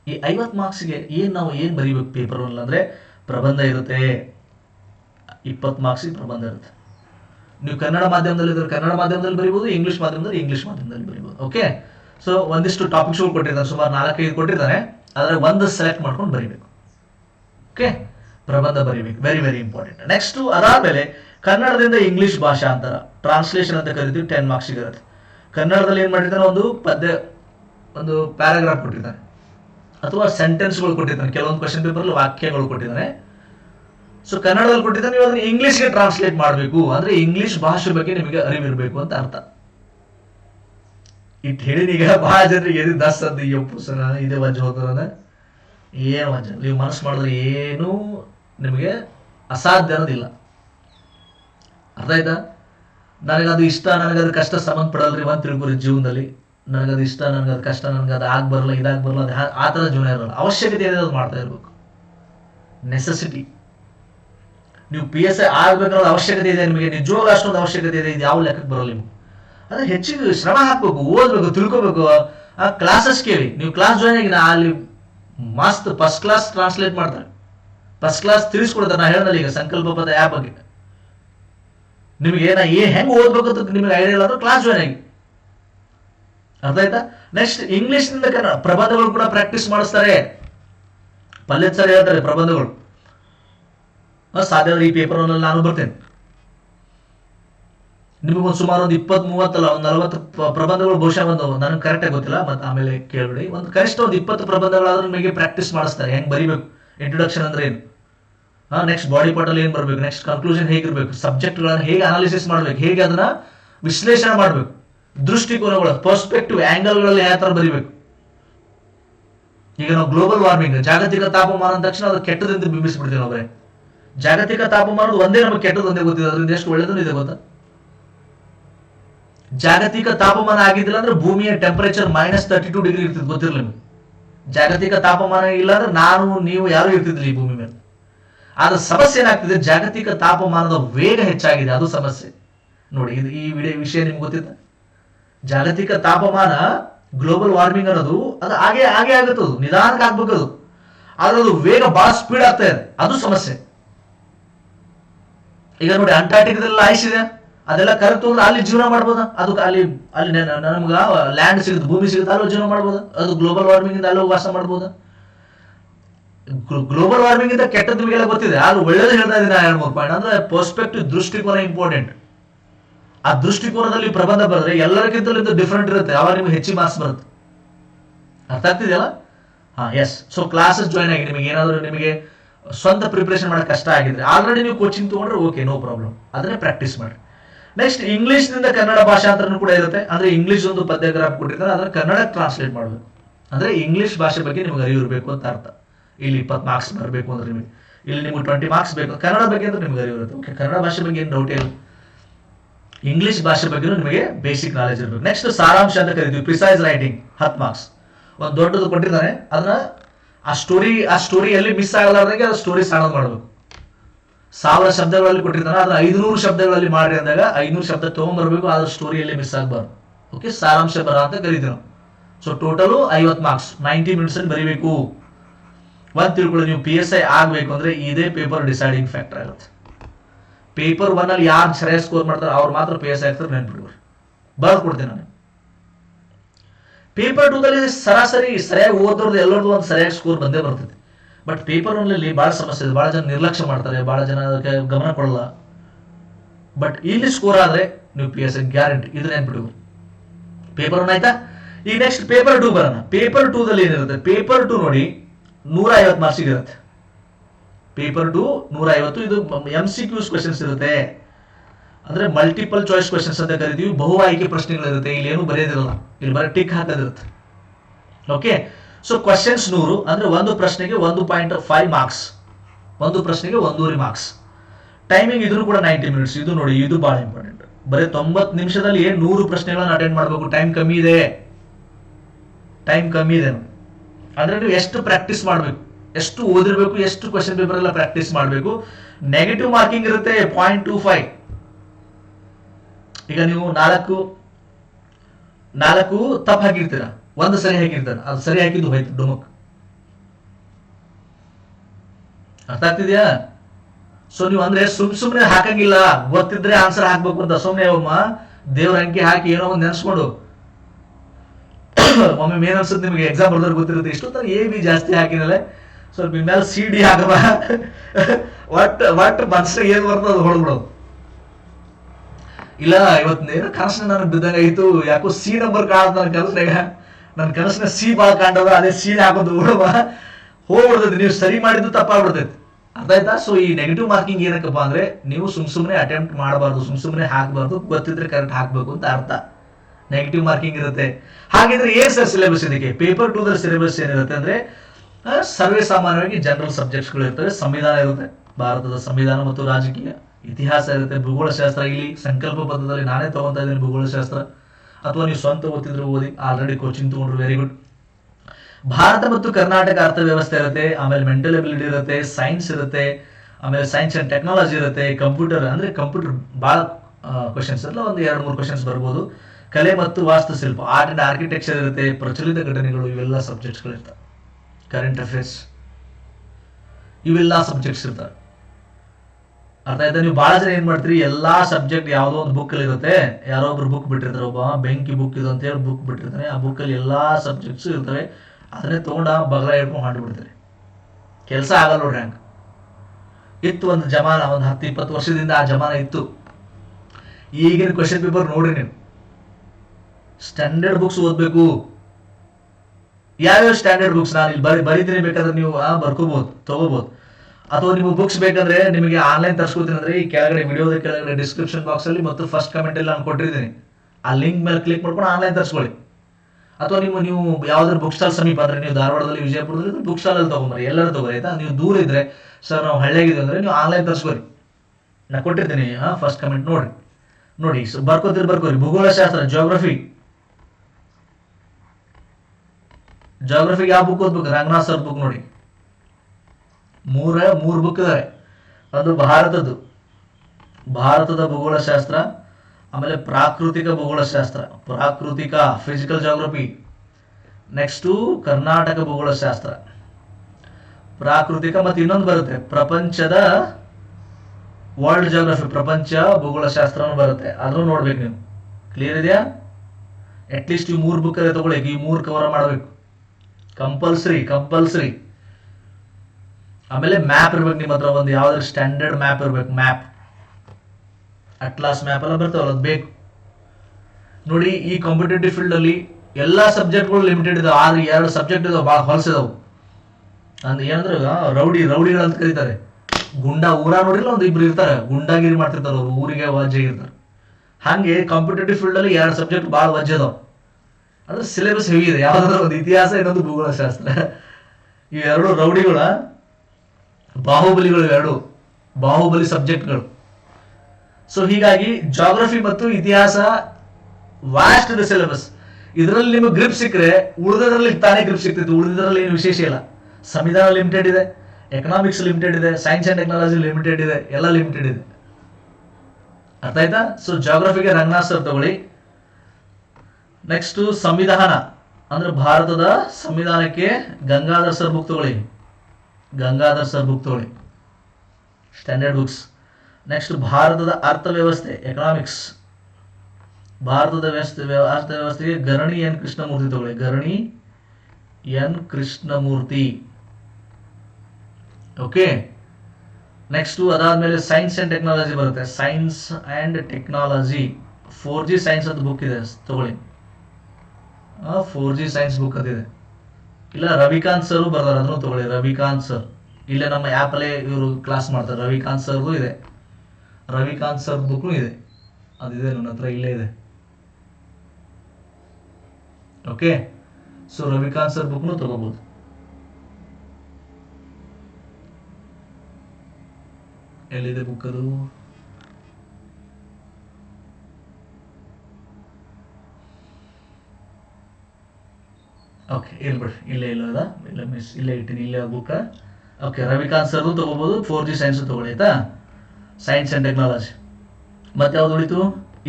ಈ ಐವತ್ತು ಮಾರ್ಕ್ಸ್ಗೆ ಏನು ನಾವು ಏನು ಬರೀಬೇಕು ಪೇಪರ್ ಒನ್ ಅಂದ್ರೆ ಪ್ರಬಂಧ ಇರುತ್ತೆ. ಇಪ್ಪತ್ತು ಮಾರ್ಕ್ಸಿಗೆ ಪ್ರಬಂಧ ಇರುತ್ತೆ. ನೀವು ಕನ್ನಡ ಮಾಧ್ಯಮದಲ್ಲಿ ಕನ್ನಡ ಮಾಧ್ಯಮದಲ್ಲಿ ಬರೀಬಹುದು ಇಂಗ್ಲಿಷ್ ಮಾಧ್ಯಮದಲ್ಲಿ ಇಂಗ್ಲಿಷ್ ಮಾಧ್ಯಮದಲ್ಲಿ ಬರಿಬೋದು. ಓಕೆ ಸೊ ಒಂದಿಷ್ಟು ಟಾಪಿಕ್ಸ್ಗಳು ಕೊಟ್ಟಿರ್ತಾರೆ ಸುಮಾರು ನಾಲ್ಕೈದು ಕೊಟ್ಟಿರ್ತಾರೆ ಅದ್ರ ಒಂದು ಸೆಲೆಕ್ಟ್ ಮಾಡ್ಕೊಂಡು ಬರೀಬೇಕು. ಓಕೆ ಪ್ರಬಂಧ ಬರೀಬೇಕು. ವೆರಿ ವೆರಿ ಇಂಪಾರ್ಟೆಂಟ್ ನೆಕ್ಸ್ಟ್ ಅದಾದ್ಮೇಲೆ ಕನ್ನಡದಿಂದ ಇಂಗ್ಲಿಷ್ ಭಾಷಾಂತರ ಟ್ರಾನ್ಸ್ಲೇಷನ್ ಅಂತ ಕರಿತೀವಿ ಟೆನ್ ಮಾರ್ಕ್ಸ್ ಇರುತ್ತೆ ಕನ್ನಡದಲ್ಲಿ ಏನ್ ಮಾಡಿರ್ತಾನೆ? ಒಂದು ಪದ್ಯ, ಒಂದು ಪ್ಯಾರಾಗ್ರಾಫ್ ಕೊಟ್ಟಿರ್ತಾನೆ ಅಥವಾ ಸೆಂಟೆನ್ಸ್ಗಳು ಕೊಟ್ಟಿರ್ತಾನೆ ಕೆಲವೊಂದು ಕ್ವಶನ್ ಪೇಪರ್ ವಾಕ್ಯಗಳು ಕೊಟ್ಟಿದ್ದಾರೆ ಸೊ ಕನ್ನಡದಲ್ಲಿ ಕೊಟ್ಟಿದ್ದಾರೆ ನೀವು ಅದನ್ನ ಇಂಗ್ಲಿಷ್ಗೆ ಟ್ರಾನ್ಸ್ಲೇಟ್ ಮಾಡಬೇಕು. ಅಂದ್ರೆ ಇಂಗ್ಲಿಷ್ ಭಾಷೆ ಬಗ್ಗೆ ನಿಮಗೆ ಅರಿವಿರಬೇಕು ಅಂತ ಅರ್ಥ. ಇಟ್ ಹೇಳಿದೀಗ ಬಹಳ ಜನರಿಗೆ ಎದಿ ದಸ್ ಯಪ್ಪು ಸರ ಇದೇ ವಜ್ಜ ಹೋಗ್ತಾರ ಏನು ವಜ್ಜ ನೀವು ಮನಸ್ಸು ಮಾಡಿದ್ರೆ ಏನೂ ನಿಮಗೆ ಅಸಾಧ್ಯ ಅನ್ನೋದಿಲ್ಲ. ಅರ್ಥ ಆಯ್ತಾ? ನನಗದು ಇಷ್ಟ, ನನಗದು ಕಷ್ಟ ಸಂಬಂಧಪಡಲ್ರಿ ಒಂದು ತಿಳ್ಕೊರಿ ಜೀವನದಲ್ಲಿ. ನನಗದು ಇಷ್ಟ, ನನಗದು ಕಷ್ಟ, ನನಗದು ಆಗ್ ಬರಲ್ಲ, ಇದಾಗ್ ಬರಲ್ಲ, ಅದು ಆ ಥರ ಜೀವನ ಇರಲ್ಲ. ಅವಶ್ಯಕತೆ ಇದೆ ಅದು ಮಾಡ್ತಾ ಇರಬೇಕು. ನೆಸೆಸಿಟಿ ನೀವು ಪಿ ಎಸ್ ಐ ಆಗ್ಬೇಕನ್ನೋದು ಅವಶ್ಯಕತೆ ಇದೆ ನಿಮಗೆ ನಿಜವಾಗ ಅಷ್ಟೊಂದು ಅವಶ್ಯಕತೆ ಇದೆ, ಇದು ಯಾವ ಲೆಕ್ಕಕ್ಕೆ ಬರಲ್ಲ ನಿಮ್ಗೆ. ಅದೇ ಹೆಚ್ಚಿಗೆ ಶ್ರಮ ಹಾಕ್ಬೇಕು, ಓದ್ಬೇಕು, ತಿಳ್ಕೊಬೇಕು. ಆ ಕ್ಲಾಸಸ್ ಕೇಳಿ. ನೀವು ಕ್ಲಾಸ್ ಜಾಯ್ನ್ ಆಗಿ ನಾ ಅಲ್ಲಿ ಮಸ್ತ್ ಫಸ್ಟ್ ಕ್ಲಾಸ್ ಟ್ರಾನ್ಸ್ಲೇಟ್ ಮಾಡ್ತಾರೆ. ಫಸ್ಟ್ ಕ್ಲಾಸ್ ತಿಳಿಸ್ಕೊಡ್ತಾರೆ ನಾ ಹೇಳ್ದಲ್ಲ ಈಗ ಸಂಕಲ್ಪ ಪದ ಆ್ಯಪ್ ಬಗ್ಗೆ. ನಿಮಗೆ ಏನ, ಏ ಹೆಂಗ್ ಓದ್ಬೇಕು ಅಂತ ನಿಮಗೆ ಐಡಿಯಾ ಇಲ್ಲ ಅಂದ್ರೆ ಕ್ಲಾಸ್ ಜಾಯ್ನ್ ಆಗಿ. ಅರ್ಥ ಆಯ್ತಾ? ನೆಕ್ಸ್ಟ್ ಇಂಗ್ಲಿಷ್ನಿಂದ ಕನ್ನಡ, ಪ್ರಬಂಧಗಳು ಕೂಡ ಪ್ರಾಕ್ಟೀಸ್ ಮಾಡಿಸ್ತಾರೆ. ಪಲ್ಯತ್ ಸರ್ ಹೇಳ್ತಾರೆ ಪ್ರಬಂಧಗಳು. ಸಾಧ್ಯ ಈ ಪೇಪರ್ ನಾನು ಬರ್ತೇನೆ. ನಿಮಗೊಂದು ಸುಮಾರು ಒಂದು ಇಪ್ಪತ್ತ್ ಮೂವತ್ತಲ್ಲ ಒಂದು ನಲವತ್ತು ಪ್ರಬಂಧಗಳು ಬಹುಶಃ ಒಂದು ನನಗೆ ಕರೆಕ್ಟಾಗಿ ಗೊತ್ತಿಲ್ಲ, ಮತ್ತೆ ಆಮೇಲೆ ಕೇಳ್ಬಿಡಿ. ಒಂದು ಕನಿಷ್ಠ ಒಂದು ಇಪ್ಪತ್ತು ಪ್ರಬಂಧಗಳಾದ್ರೂ ನಿಮಗೆ ಪ್ರಾಕ್ಟೀಸ್ ಮಾಡಿಸ್ತಾರೆ. ಹೆಂಗೆ ಬರಿಬೇಕು? ಇಂಟ್ರೊಡಕ್ಷನ್ ಅಂದ್ರೆ ಏನು? ಹಾಂ ನೆಕ್ಸ್ಟ್ ಬಾಡಿ ಪಾರ್ಟಲ್ಲಿ ಏನು ಬರಬೇಕು? ನೆಕ್ಸ್ಟ್ ಕನ್ಕ್ಲೂಷನ್ ಹೇಗಿರಬೇಕು? ಸಬ್ಜೆಕ್ಟ್ಗಳನ್ನು ಹೇಗೆ ಅನಾಲಿಸಿಸ್ ಮಾಡ್ಬೇಕು? ಹೇಗೆ ಅದನ್ನ ವಿಶ್ಲೇಷಣೆ ಮಾಡಬೇಕು? ದೃಷ್ಟಿಕೋನಗಳು ಪರ್ಸ್ಪೆಕ್ಟಿವ್ ಆ್ಯಂಗಲ್ಗಳಲ್ಲಿ ಯಾವ ಥರ ಬರಿಬೇಕು? ಈಗ ನಾವು ಗ್ಲೋಬಲ್ ವಾರ್ಮಿಂಗ್ ಜಾಗತಿಕ ತಾಪಮಾನ ಅಂದ ತಕ್ಷಣ ಅದು ಕೆಟ್ಟದಿಂದ ಬಿಂಬಿಸ್ಬಿಡ್ತೀವಿ ನಾವು ಜಾಗತಿಕ ತಾಪಮಾನದ ಒಂದೇ ನಮಗೆ ಕೆಟ್ಟದೊಂದೇ ಗೊತ್ತಿದೆ. ಅದರಿಂದ ಎಷ್ಟು ಒಳ್ಳೇದು ಇದೆ ಗೊತ್ತಾ? ಜಾಗತಿಕ ತಾಪಮಾನ ಆಗಿದ್ದಿಲ್ಲ ಅಂದ್ರೆ ಭೂಮಿಯ temperature minus thirty two degree ಇರ್ತಿದ್ ಗೊತ್ತಿರಲಿಲ್ಲ ನಿಮ್ಗೆ. ಜಾಗತಿಕ ತಾಪಮಾನ ಇಲ್ಲ ಅಂದ್ರೆ ನಾನು, ನೀವು ಯಾರು ಇರ್ತಿದ್ರಿ ಈ ಭೂಮಿ ಮೇಲೆ? ಆದ್ರೆ ಸಮಸ್ಯೆ ಏನಾಗ್ತಿದೆ? ಜಾಗತಿಕ ತಾಪಮಾನದ ವೇಗ ಹೆಚ್ಚಾಗಿದೆ, ಅದು ಸಮಸ್ಯೆ. ನೋಡಿ, ಇದು ಈ ವಿಡಿಯೋ ವಿಷಯ ನಿಮ್ಗೆ ಗೊತ್ತಿದ್ದ ಜಾಗತಿಕ ತಾಪಮಾನ ಗ್ಲೋಬಲ್ ವಾರ್ಮಿಂಗ್ ಅನ್ನೋದು, ಅದು ಹಾಗೆ ಹಾಗೆ ಆಗುತ್ತೆ ಅದು. ನಿಧಾನಕ್ಕೆ ಆಗ್ಬೇಕು ಅದು. ಆದ್ರೆ ಅದು ವೇಗ ಬಹಳ ಸ್ಪೀಡ್ ಆಗ್ತಾ ಇದೆ. ಅದು ಸಮಸ್ಯೆ. ಈಗ ನೋಡಿ ಅಂಟಾರ್ಟಿಕದಲ್ಲಿ ಇದೆ. ಅದೆಲ್ಲ ಕರೆಕ್ಟ್ ಅಂದ್ರೆ ಅಲ್ಲಿ ಜೀವನ ಮಾಡ್ಬೋದಾ? ಅದಕ್ಕೆ ಅಲ್ಲಿ ಅಲ್ಲಿ ನಮ್ಗೆ ಲ್ಯಾಂಡ್ ಸಿಗುತ್ತೆ, ಭೂಮಿ ಸಿಗುತ್ತೆ, ಅಲ್ಲಿ ಜೀವನ ಮಾಡ್ಬೋದಾ? ಅದು ಗ್ಲೋಬಲ್ ವಾರ್ಮಿಂಗ್ ಇಂದ ಅಲ್ಲಿ ವಾಸ ಮಾಡ್ಬೋದಾ? ಗ್ಲೋಬಲ್ ವಾರ್ಮಿಂಗ್ ಇಂದ ಕೆಟ್ಟದ್ದು ನಿಮಗೆಲ್ಲ ಗೊತ್ತಿದೆ. ಆದ್ರೆ ಒಳ್ಳೇದು ಹೇಳ್ತಾ ಇದ್ದೀನಿ ಎರಡು ಹೇಳ್ಬೋದು ಪಾಯಿಂಟ್ ಅಂದ್ರೆ ಪರ್ಸ್ಪೆಕ್ಟಿವ್ ದೃಷ್ಟಿಕೋನ ಇಂಪಾರ್ಟೆಂಟ್ ಆ ದೃಷ್ಟಿಕೋನದಲ್ಲಿ ಪ್ರಬಂಧ ಬರೆದ್ರೆ ಎಲ್ಲರಿಗಿಂತಲೂ ಡಿಫ್ರೆಂಟ್ ಇರುತ್ತೆ. ಅವಾಗ ನಿಮ್ಗೆ ಹೆಚ್ಚು ಮಾರ್ಕ್ಸ್ ಬರುತ್ತೆ. ಅರ್ಥ ಆಗ್ತಿದೆಯಲ್ಲ? ಹಾ ಎಸ್ ಸೊ ಕ್ಲಾಸಸ್ ಜಾಯ್ನ್ ಆಗಿ ನಿಮಗೆ ಏನಾದರೂ ನಿಮಗೆ ಸ್ವಂತ ಪ್ರಿಪ್ರೇಷನ್ ಮಾಡಕ್ಕೆ ಕಷ್ಟ ಆಗಿದ್ರೆ ಆಲ್ರೆಡಿ ನೀವು ಕೋಚಿಂಗ್ ತಗೊಂಡ್ರೆ ಓಕೆ ನೋ ಪ್ರಾಬ್ಲಮ್ ಅದನ್ನೇ ಪ್ರಾಕ್ಟೀಸ್ ಮಾಡಿ ನೆಕ್ಸ್ಟ್ ಇಂಗ್ಲಿಷ್ನಿಂದ ಕನ್ನಡ ಭಾಷಾಂತರನೂ ಕೂಡ ಇರುತ್ತೆ. ಅಂದ್ರೆ ಇಂಗ್ಲಿಷ್ ಒಂದು ಪದ್ಯಗ್ರಾಫ್ ಕೊಟ್ಟಿರ್ತಾರೆ ಅದನ್ನ ಕನ್ನಡಕ್ಕೆ ಟ್ರಾನ್ಸ್ಲೇಟ್ ಮಾಡಬೇಕು ಅಂದ್ರೆ ಇಂಗ್ಲಿಷ್ ಭಾಷೆ ಬಗ್ಗೆ ನಿಮ್ಗೆ ಅರಿವು ಇರಬೇಕು ಅಂತ ಅರ್ಥ. ಇಲ್ಲಿ ಇಪ್ಪತ್ತು ಮಾರ್ಕ್ಸ್ ಬರಬೇಕು ಅಂದ್ರೆ ನಿಮಗೆ. ಇಲ್ಲಿ ನಿಮ್ಗೆ ಟ್ವೆಂಟಿ ಮಾರ್ಕ್ಸ್ ಬೇಕು. ಕನ್ನಡ ಬಗ್ಗೆ ಅಂದ್ರೆ ನಿಮ್ಗೆ ಅರಿವು ಇರುತ್ತೆ. ಓಕೆ ಕನ್ನಡ ಭಾಷೆ ಬಗ್ಗೆ ಏನು ಡೌಟ್ ಇಲ್ಲ. ಇಂಗ್ಲಿಷ್ ಭಾಷೆ ಬಗ್ಗೆ ನಿಮಗೆ ಬೇಸಿಕ್ ನಾಲೆಜ್ ಇರಬೇಕು. ನೆಕ್ಸ್ಟ್ ಸಾರಾಂಶ ಅಂತ ಕರಿತೀವಿ. ಪ್ರಿಸೈಸ್ ರೈಟಿಂಗ್ ಹತ್ತು ಮಾರ್ಕ್ಸ್ ಒಂದು ದೊಡ್ಡದು ಕೊಟ್ಟಿದ್ದಾರೆ ಅದನ್ನ ಆ ಸ್ಟೋರಿ ಆ ಸ್ಟೋರಿಯಲ್ಲಿ ಮಿಸ್ ಆಗಲಾರ್ದಂಗೆ ಆ ಸ್ಟೋರಿ ಸಾಣ ಮಾಡಬೇಕು. ಸಾವಿರ ಶಬ್ದಗಳಲ್ಲಿ ಕೊಟ್ಟಿರ್ತಾನೆ ಅದನ್ನ ಐದುನೂರು ಶಬ್ದಗಳಲ್ಲಿ ಮಾಡ್ರಿ ಅಂದಾಗ ಐನೂರು ಶಬ್ದ ತೊಗೊಂಡ್ಬರ್ಬೇಕು ಆದ್ರೆ ಸ್ಟೋರಿಯಲ್ಲಿ ಮಿಸ್ ಆಗಬಾರ್ದು. ಓಕೆ ಸಾರಾಂಶ ಬರ ಅಂತ ಕರಿತೀವಿ ನಾವು ಸೊ ಟೋಟಲು ಐವತ್ತು ಮಾರ್ಕ್ಸ್ ನೈಂಟಿ ಮಿನಿಟ್ಸ್ ಅಲ್ಲಿ ಬರೀಬೇಕು. ಒಂದ್ ತಿಳ್ಕೊಳ್ಳಿ ನೀವು ಪಿ ಎಸ್ ಐ ಆಗಬೇಕು ಅಂದ್ರೆ ಇದೇ ಪೇಪರ್ ಡಿಸೈಡಿಂಗ್ ಫ್ಯಾಕ್ಟರ್ ಆಗುತ್ತೆ. ಪೇಪರ್ ಒನ್ ಅಲ್ಲಿ ಯಾರು ಸರಿಯಾಗಿ ಸ್ಕೋರ್ ಮಾಡ್ತಾರೆ ಅವ್ರು ಮಾತ್ರ ಪಿ ಎಸ್ ಐ ಆಗ್ತಾರೆ ನೆನ್ಪಿಡ್ರಿ ಬರ್ದು ಕೊಡ್ತೀನಿ ನಾನು ಪೇಪರ್ ಟೂದಲ್ಲಿ ಸರಾಸರಿ, ಸರಿಯಾಗಿ ಓದೋರ್ದು ಎಲ್ಲರದು ಒಂದು ಸರಿಯಾಗಿ ಸ್ಕೋರ್ ಬಂದೇ ಬರ್ತೈತಿ. ಬಟ್ ಪೇಪರ್ ಒನ್ನಲ್ಲಿ ಭಾಳ ಸಮಸ್ಯೆ ಇದೆ. ಭಾಳ ಜನ ನಿರ್ಲಕ್ಷ್ಯ ಮಾಡ್ತಾರೆ. ಭಾಳ ಜನ ಅದಕ್ಕೆ ಗಮನ ಕೊಡಲ್ಲ. ಬಟ್ ಇಲ್ಲಿ ಸ್ಕೋರ್ ಆದ್ರೆ ನೀವು ಪಿ ಎಸ್ ಗ್ಯಾರಂಟಿ ಇದು ನೆನ್ಪಿಡು ಪೇಪರ್ ಒನ್ ಆಯ್ತಾ? ಈಗ ನೆಕ್ಸ್ಟ್ ಪೇಪರ್ ಟೂ ಬರೋಣ. ಪೇಪರ್ ಟೂದಲ್ಲಿ ಏನಿರುತ್ತೆ? ಪೇಪರ್ ಟೂ ನೋಡಿ ನೂರ ಐವತ್ತು ಮಾರ್ಕ್ಸ್ ಇರುತ್ತೆ ಪೇಪರ್ ಟು ನೂರ ಐವತ್ತು ಇದು ಎಂ ಸಿ ಕ್ಯೂಸ್ ಕ್ವೆಶನ್ಸ್ ಇರುತ್ತೆ. ಅಂದ್ರೆ ಮಲ್ಟಿಪಲ್ ಚಾಯ್ಸ್ ಕ್ವೆಶನ್ಸ್ ಅಂತ ಕರಿತೀವಿ. ಬಹು ಆಯ್ಕೆ ಪ್ರಶ್ನೆಗಳಿರುತ್ತೆ. ಇಲ್ಲಿ ಏನು ಬರೆಯೋದಿರಲ್ಲ ಇಲ್ಲಿ ಬರೀ ಟಿಕ್ ಹಾಕೋದಿರುತ್ತೆ. ಓಕೆ ಸೊ ಕ್ವಶನ್ಸ್ ನೂರು, ಅಂದ್ರೆ ಒಂದು ಪ್ರಶ್ನೆಗೆ ಒಂದು ಪಾಯಿಂಟ್ ಫೈವ್ ಮಾರ್ಕ್ಸ್ ಒಂದು ಪ್ರಶ್ನೆಗೆ ಒಂದೂವರೆ ಮಾರ್ಕ್ಸ್ ಟೈಮಿಂಗ್ ಇದ್ರೂ ಕೂಡ ನೈಂಟಿ ಮಿನಿಟ್ಸ್ ಇದು ನೋಡಿ, ಇದು ಬಹಳ ಇಂಪಾರ್ಟೆಂಟ್ ಬರೀ ತೊಂಬತ್ತು ನಿಮಿಷದಲ್ಲಿ ಏನು ನೂರು ಪ್ರಶ್ನೆಗಳನ್ನು ಅಟೆಂಡ್ ಮಾಡಬೇಕು? ಟೈಮ್ ಕಮ್ಮಿ ಇದೆ. ಟೈಮ್ ಕಮ್ಮಿ ಇದೆ ಅಂದ್ರೆ ನೀವು ಎಷ್ಟು ಪ್ರಾಕ್ಟೀಸ್ ಮಾಡಬೇಕು? ಎಷ್ಟು ಓದಿರಬೇಕು? ಎಷ್ಟು ಕ್ವಶನ್ ಪೇಪರ್ ಎಲ್ಲ ಪ್ರಾಕ್ಟೀಸ್ ಮಾಡಬೇಕು? ನೆಗೆಟಿವ್ ಮಾರ್ಕಿಂಗ್ ಇರುತ್ತೆ ಪಾಯಿಂಟ್ ಟೂ ಫೈವ್ ಈಗ ನೀವು ನಾಲ್ಕು ನಾಲ್ಕು ತಪ್ಪು ಹಾಕಿರ್ತೀರ? ಒಂದು ಸರಿ ಹಾಕಿರ್ತಾನೆ ಅದು ಸರಿ ಹಾಕಿದ್ದು ಹೋಯ್ತು, ಡುಮಕ್. ಅರ್ಥ ಆಗ್ತಿದ್ಯಾ? ಸೊ ನೀವು ಅಂದ್ರೆ ಸುಮ್ ಸುಮ್ನೆ ಹಾಕಂಗಿಲ್ಲ. ಗೊತ್ತಿದ್ರೆ ಆನ್ಸರ್ ಹಾಕ್ಬೇಕು ಅಂತ. ಸುಮ್ನೆ ಅವಮ್ಮ ದೇವ್ರ ಅಂಕಿ ಹಾಕಿ ಏನೋ ಒಂದು ನೆನ್ಸ್ಕೊಂಡು. ಒಮ್ಮೆ ಏನ್ ಅನ್ಸುತ್ತೆ ನಿಮಗೆ? ಎಕ್ಸಾಮ್ ಬರ್ದವ್ರು ಗೊತ್ತಿರುತ್ತೆ. ಇಷ್ಟು ತರ ಎ ಬಿ ಜಾಸ್ತಿ ಹಾಕಿನಲ್ಲ ಸ್ವಲ್ಪ ಮೇಲೆ ಸಿ ಡಿ ಹಾಕಬ ಒಟ್ ಒಟ್ ಮನ್ಸಿಗೆ ಏನ್ ಬರ್ತದೆ ಅದು ಹೊಡ್ಬಿಡೋದು ಇಲ್ಲ, ಇವತ್ತು ನಾನು ನನಗೆ ಬಿದ್ದಂಗ ಆಯ್ತು ಯಾಕೋ ಸಿ ನಂಬರ್ ಕಾಣ್ತಾನೆ ಕನಸಿನಾಗ ನನ್ನ ಕನಸಿನ ಸಿ ಭಾಳ ಕಾಣ್ತದ ಅದೇ ಸಿ ಹಾಕೋದು ಓಡುವ ಹೋಗ್ಬಿಡ್ತೈತಿ, ನೀವು ಸರಿ ಮಾಡಿದ್ದು ತಪ್ಪಾಗ್ಬಿಡ್ತೈತಿ. ಅರ್ಥ ಆಯ್ತಾ? ಸೊ ಈ ನೆಗೆಟಿವ್ ಮಾರ್ಕಿಂಗ್ ಏನಕ್ಕಪ್ಪ ಅಂದ್ರೆ, ನೀವು ಸುಮ್ ಸುಮ್ನೆ ಅಟೆಂಪ್ಟ್ ಮಾಡಬಾರ್ದು, ಸುಮ್ ಸುಮ್ನೆ ಹಾಕಬಾರ್ದು, ಗೊತ್ತಿದ್ರೆ ಕರೆಕ್ಟ್ ಹಾಕ್ಬೇಕು ಅಂತ ಅರ್ಥ. ನೆಗೆಟಿವ್ ಮಾರ್ಕಿಂಗ್ ಇರುತ್ತೆ. ಹಾಗಿದ್ರೆ ಏನ್ ಸರ್ ಸಿಲೆಬಸ್ ಇದಕ್ಕೆ? ಪೇಪರ್ ಟೂ ದ ಸಿಲೆಬಸ್ ಏನಿರುತ್ತೆ ಅಂದ್ರೆ ಸರ್ವೇ ಸಾಮಾನ್ಯವಾಗಿ ಜನರಲ್ ಸಬ್ಜೆಕ್ಟ್ಸ್ಗಳು ಇರ್ತವೆ, ಸಂವಿಧಾನ ಇರುತ್ತೆ. ಭಾರತದ ಸಂವಿಧಾನ ಮತ್ತು ರಾಜಕೀಯ ಇತಿಹಾಸ ಇರುತ್ತೆ, ಭೂಗೋಳಶಾಸ್ತ್ರ. ಇಲ್ಲಿ ಸಂಕಲ್ಪ ಪದದಲ್ಲಿ ನಾನೇ ತಗೊಂತ ಇದ್ದೀನಿ ಭೂಗೋಳಶಾಸ್ತ್ರ. ಅಥವಾ ನೀವು ಸ್ವಂತ ಓದ್ತಿದ್ರು ಓದಿ ಆಲ್ರೆಡಿ ಕೋಚಿಂಗ್ ತಗೊಂಡ್ರು ವೆರಿ ಗುಡ್ ಭಾರತ ಮತ್ತು ಕರ್ನಾಟಕ ಅರ್ಥವ್ಯವಸ್ಥೆ ಇರುತ್ತೆ, ಆಮೇಲೆ ಮೆಂಟಲ್ ಎಬಿಲಿಟಿ ಇರುತ್ತೆ ಸೈನ್ಸ್ ಇರುತ್ತೆ, ಆಮೇಲೆ ಸೈನ್ಸ್ ಅಂಡ್ ಟೆಕ್ನಾಲಜಿ ಇರುತ್ತೆ ಕಂಪ್ಯೂಟರ್ ಅಂದ್ರೆ ಕಂಪ್ಯೂಟರ್ ಭಾಳ ಕ್ವಶನ್ಸ್ ಎಲ್ಲ ಒಂದು ಎರಡು ಮೂರು ಕ್ವಶನ್ಸ್ ಬರ್ಬೋದು. ಕಲೆ ಮತ್ತು ವಾಸ್ತುಶಿಲ್ಪ ಆರ್ಟ್ ಅಂಡ್ ಆರ್ಕಿಟೆಕ್ಚರ್ ಇರುತ್ತೆ, ಪ್ರಚಲಿತ ಘಟನೆಗಳು ಇವೆಲ್ಲ ಸಬ್ಜೆಕ್ಟ್ಸ್ಗಳು ಇರ್ತವೆ ಕರೆಂಟ್ ಅಫೇರ್ಸ್ ಇವೆಲ್ಲ ಸಬ್ಜೆಕ್ಟ್ಸ್ ಇರ್ತವೆ. ಅರ್ಥ ಆಯ್ತಾ? ನೀವು ಬಹಳ ಜನ ಏನ್ ಮಾಡ್ತೀರಿ? ಎಲ್ಲಾ ಸಬ್ಜೆಕ್ಟ್ ಯಾವ್ದೋ ಒಂದು ಬುಕ್ ಅಲ್ಲಿ ಇರುತ್ತೆ. ಯಾರೋ ಒಬ್ರು ಬುಕ್ ಬಿಟ್ಟಿರ್ತಾರೆ. ಒಬ್ಬ ಬೆಂಕಿ ಬುಕ್ ಇದು ಅಂತ ಹೇಳಿ ಬುಕ್ ಬಿಟ್ಟಿರ್ತಾನೆ. ಆ ಬುಕ್ ಅಲ್ಲಿ ಎಲ್ಲಾ ಸಬ್ಜೆಕ್ಟ್ಸ್ ಇರ್ತವೆ. ಅದನ್ನೇ ತಗೊಂಡ ಬಗಲ ಹಿಡ್ಕೊಂಡು ಹೊಂಟ್ಬಿಡ್ತಾರೆ ಕೆಲಸ ಆಗಲ್ಲ ನೋಡ್ರಿ ಹಂಗ. ಇತ್ತು ಒಂದು ಜಮಾನ, ಒಂದು ಹತ್ತು, ಇಪ್ಪತ್ತು ವರ್ಷದಿಂದ ಆ ಜಮಾನ ಇತ್ತು. ಈಗಿನ ಕ್ವಶನ್ ಪೇಪರ್ ನೋಡ್ರಿ ನೀವು. ಸ್ಟ್ಯಾಂಡರ್ಡ್ ಬುಕ್ಸ್ ಓದಬೇಕು. ಯಾವ್ಯಾವ ಸ್ಟ್ಯಾಂಡರ್ಡ್ ಬುಕ್ಸ್ ನಾನು ಇಲ್ಲಿ ಬರಿ ಬರೀತೀನಿ ಬೇಕಾದ್ರೆ ನೀವು ಬರ್ಕೋಬಹುದು ತಗೋಬಹುದು ಅಥವಾ ನಿಮ್ಗೆ ಬುಕ್ಸ್ ಬೇಕಂದ್ರೆ ನಿಮಗೆ ಆನ್ಲೈನ್ ತರ್ಸ್ಕೊತೀನಿ ಅಂದ್ರೆ ಈ ಕೆಳಗಡೆ ವಿಡಿಯೋದ ಕೆಳಗಡೆ ಡಿಸ್ಕ್ರಿಪ್ಷನ್ ಬಾಕ್ಸ್ ಅಲ್ಲಿ ಮತ್ತು ಫಸ್ಟ್ ಕಮೆಂಟ್ ಅಲ್ಲಿ ನಾನು ಕೊಟ್ಟಿದ್ದೀನಿ ಆ ಲಿಂಕ್ ಮೇಲೆ ಕ್ಲಿಕ್ ಮಾಡ್ಕೊಂಡು ಆನ್ಲೈನ್ ತರಿಸ್ಕೊಳ್ಳಿ. ಅಥವಾ ನಿಮ್ಮ, ನೀವು ಯಾವ್ದಾದ್ರು ಬುಕ್ ಸ್ಟಾಲ್ ಸಮೀಪ ಅಂದ್ರೆ ನೀವು ಧಾರವಾಡದಲ್ಲಿ, ವಿಜಯಪುರದಲ್ಲಿ ಬುಕ್ ಸ್ಟಾಲ್ ಅಲ್ಲಿ ತಗೊಂಬರಿ ಎಲ್ಲರೂ ತಗೋರಿ, ಆಯ್ತಾ? ನೀವು ದೂರ ಇದ್ರೆ ಸರ್ ನಾವು ಹಳ್ಳಿಯಾಗಿದ್ದೀವಿ ಅಂದ್ರೆ ನೀವು ಆನ್ಲೈನ್ ತರಿಸ್ಕೊರಿ ನಾ ಕೊಟ್ಟಿರ್ತೀನಿ, ಹಾ ಫಸ್ಟ್ ಕಮೆಂಟ್ ನೋಡಿ ಬರ್ಕೋತಿರ್ ಬರ್ಕೋತೀರಿ, ಬರ್ಕೋರಿ. ಭೂಗೋಳಶಾಸ್ತ್ರ ಜೋಗ್ರಫಿ ಜೋಗ್ರಫಿಗೆ ಯಾವ ಬುಕ್ ಓದ್ಬೇಕು? ರಂಗನಾಥ್ ಸರ್ ಬುಕ್ ನೋಡಿ. ಮೂರ, ಮೂರು ಬುಕ್ ಇದಾವೆ. ಅದು ಭಾರತದ್ದು. ಭಾರತದ ಭೂಗೋಳಶಾಸ್ತ್ರ, ಆಮೇಲೆ ಪ್ರಾಕೃತಿಕ ಭೂಗೋಳಶಾಸ್ತ್ರ. ಪ್ರಾಕೃತಿಕ ಫಿಸಿಕಲ್ ಜಾಗ್ರಫಿ ನೆಕ್ಸ್ಟು ಕರ್ನಾಟಕ ಭೂಗೋಳಶಾಸ್ತ್ರ. ಪ್ರಾಕೃತಿಕ ಮತ್ತು ಇನ್ನೊಂದು ಬರುತ್ತೆ. ಪ್ರಪಂಚದ ವರ್ಲ್ಡ್ ಜಾಗ್ರಫಿ ಪ್ರಪಂಚ ಭೂಗೋಳಶಾಸ್ತ್ರನೂ ಬರುತ್ತೆ. ಅದನ್ನು ನೋಡ್ಬೇಕು ನೀವು. ಕ್ಲಿಯರ್ ಇದೆಯಾ? ಅಟ್ಲೀಸ್ಟ್ ಈ ಮೂರು ಬುಕ್ ತಗೊಳ್ಳಿ. ಈ ಮೂರು ಕವರ್ ಮಾಡಬೇಕು. ಕಂಪಲ್ಸರಿ ಕಂಪಲ್ಸರಿ ಆಮೇಲೆ ಮ್ಯಾಪ್ ಇರ್ಬೇಕು ನಿಮ್ಮ ಹತ್ರ ಒಂದು ಯಾವ್ದಾದ್ರು ಸ್ಟ್ಯಾಂಡರ್ಡ್ ಮ್ಯಾಪ್ ಇರ್ಬೇಕು ಮ್ಯಾಪ್ ಅಟ್ಲಾಸ್ ಮ್ಯಾಪ್ ಎಲ್ಲ ಬರ್ತಾವಲ್ಲ, ಅದು ಬೇಕು. ನೋಡಿ, ಈ ಕಾಂಪಿಟೇಟಿವ್ ಫೀಲ್ಡ್ ಅಲ್ಲಿ ಎಲ್ಲಾ ಸಬ್ಜೆಕ್ಟ್ಗಳು ಲಿಮಿಟೆಡ್ ಇದಾವೆ, ಆದ್ರೆ ಎರಡು ಸಬ್ಜೆಕ್ಟ್ ಇದಾವೆ, ಭಾಳ ಹೊಲಸಿದಾವು ಅಂದ್ರೆ ಏನಂದ್ರೆ ರೌಡಿ ರೌಡಿ ಅಂತ ಕರೀತಾರೆ. ಗುಂಡ, ಊರ ನೋಡಿಲ್ಲ ಒಂದು ಇಬ್ರು ಇರ್ತಾರೆ. ಗುಂಡಾಗಿರಿ ಮಾಡ್ತಿರ್ತಾರೆ ಅವ್ರು, ಊರಿಗೆ ಇರ್ತಾರೆ ಹಾಗೆ ಕಾಂಪಿಟೇಟಿವ್ ಫೀಲ್ಡ್ ಅಲ್ಲಿ ಎರಡು ಸಬ್ಜೆಕ್ಟ್ ಭಾಳ ವಜ್ಜೆ ಅಂದ್ರೆ ಸಿಲೆಬಸ್ ಹೆವಿ ಇದೆ. ಯಾವ್ದಾದ್ರು ಒಂದು ಇತಿಹಾಸ ಇನ್ನೊಂದು ಭೂಗೋಳಶಾಸ್ತ್ರ. ಎರಡು ರೌಡಿಗಳ ಬಾಹುಬಲಿಗಳು ಎರಡು, ಬಾಹುಬಲಿ ಸಬ್ಜೆಕ್ಟ್ಗಳು. ಸೊ ಹೀಗಾಗಿ ಜಾಗ್ರಫಿ ಮತ್ತು ಇತಿಹಾಸ ವಾಸ್ಟ್ ದ ಸಿಲೆಬಸ್ ಇದರಲ್ಲಿ ನಿಮಗೆ ಗ್ರಿಪ್ ಸಿಕ್ಕರೆ ಉಳಿದದ್ರಲ್ಲಿ ತಾನೇ ಗ್ರಿಪ್ ಸಿಕ್ತಿತ್ತು ಉಳಿದದ್ರಲ್ಲಿ ಏನು ವಿಶೇಷ ಇಲ್ಲ. ಸಂವಿಧಾನ ಲಿಮಿಟೆಡ್ ಇದೆ ಎಕನಾಮಿಕ್ಸ್ ಲಿಮಿಟೆಡ್ ಇದೆ ಸೈನ್ಸ್ ಅಂಡ್ ಟೆಕ್ನಾಲಜಿ ಲಿಮಿಟೆಡ್ ಇದೆ, ಎಲ್ಲ ಲಿಮಿಟೆಡ್ ಇದೆ. ಅರ್ಥ ಆಯ್ತಾ? ಸೊ ಜಾಗ್ರಫಿಗೆ ರಂಗನಾಥ್ ಸರ್ ತಗೊಳ್ಳಿ. ನೆಕ್ಸ್ಟ್ ಸಂವಿಧಾನ. ಅಂದ್ರೆ ಭಾರತದ ಸಂವಿಧಾನಕ್ಕೆ ಗಂಗಾಧರ್ ಸರ್ ಬುಕ್ ತಗೊಳ್ಳಿ. ಗಂಗಾಧರ್ ಸರ್ ಬುಕ್ ತಗೊಳ್ಳಿ ಸ್ಟ್ಯಾಂಡರ್ಡ್ ಬುಕ್ಸ್ ನೆಕ್ಸ್ಟ್ ಭಾರತದ ಅರ್ಥವ್ಯವಸ್ಥೆ ಎಕನಾಮಿಕ್ಸ್ ಭಾರತದ ವ್ಯವಸ್ಥೆ ಅರ್ಥ ಅರ್ಥವ್ಯವಸ್ಥೆಗೆ ಗರಣಿ ಎನ್. ಕೃಷ್ಣಮೂರ್ತಿ ತಗೊಳ್ಳಿ. Garani N. Krishnamurthy. Okay next ಅದಾದಮೇಲೆ ಸೈನ್ಸ್ ಅಂಡ್ ಟೆಕ್ನಾಲಜಿ ಬರುತ್ತೆ. Science and technology four G science ಅಂತ ಬುಕ್ ಇದೆ. ತಗೊಳ್ಳಿ. ಫೋರ್ ಜಿ ಸೈನ್ಸ್ ಬುಕ್ ಅಂತಿದೆ ಇಲ್ಲ, ರವಿಕಾಂತ್ ಸರ್ ಬರ್ತಾರೆ ಅದನ್ನು ತಗೊಳ್ಳಿ, ರವಿಕಾಂತ್ ಸರ್. ಇಲ್ಲೇ ನಮ್ಮ ಆ್ಯಪಲ್ಲೇ ಇವರು ಕ್ಲಾಸ್ ಮಾಡ್ತಾರೆ, ರವಿಕಾಂತ್ ಸರ್ದು ಇದೆ. ರವಿಕಾಂತ್ ಸರ್ ಬುಕ್ನು ಇದೆ. ಅದಿದೆ ನನ್ನ ಹತ್ರ, ಇಲ್ಲೇ ಇದೆ. ಓಕೆ ಸೊ ರವಿಕಾಂತ್ ಸರ್ ಬುಕ್ನು ತಗೋಬಹುದು ಎಲ್ಲಿದೆ ಬುಕ್ ಅದು? ಓಕೆ ಇರ್ಬಿಡ್ರಿ ಇಲ್ಲೇ ಇಲ್ಲ ಇಲ್ಲ ಮಿಸ್ ಇಲ್ಲೇ ಇಟ್ಟಿನಿ, ಇಲ್ಲೇ ಬುಕ್ ಓಕೆ ರವಿಕಾಂತ್ ಸರ್ದು ತಗೋಬಹುದು ಫೋರ್ ಜಿ ಸೈನ್ಸ್ ತೊಗೊಳ್ಳಿ, ಆಯ್ತಾ? ಸೈನ್ಸ್ ಆ್ಯಂಡ್ ಟೆಕ್ನಾಲಜಿ ಮತ್ತೆ ಯಾವ್ದು ಉಳಿತು?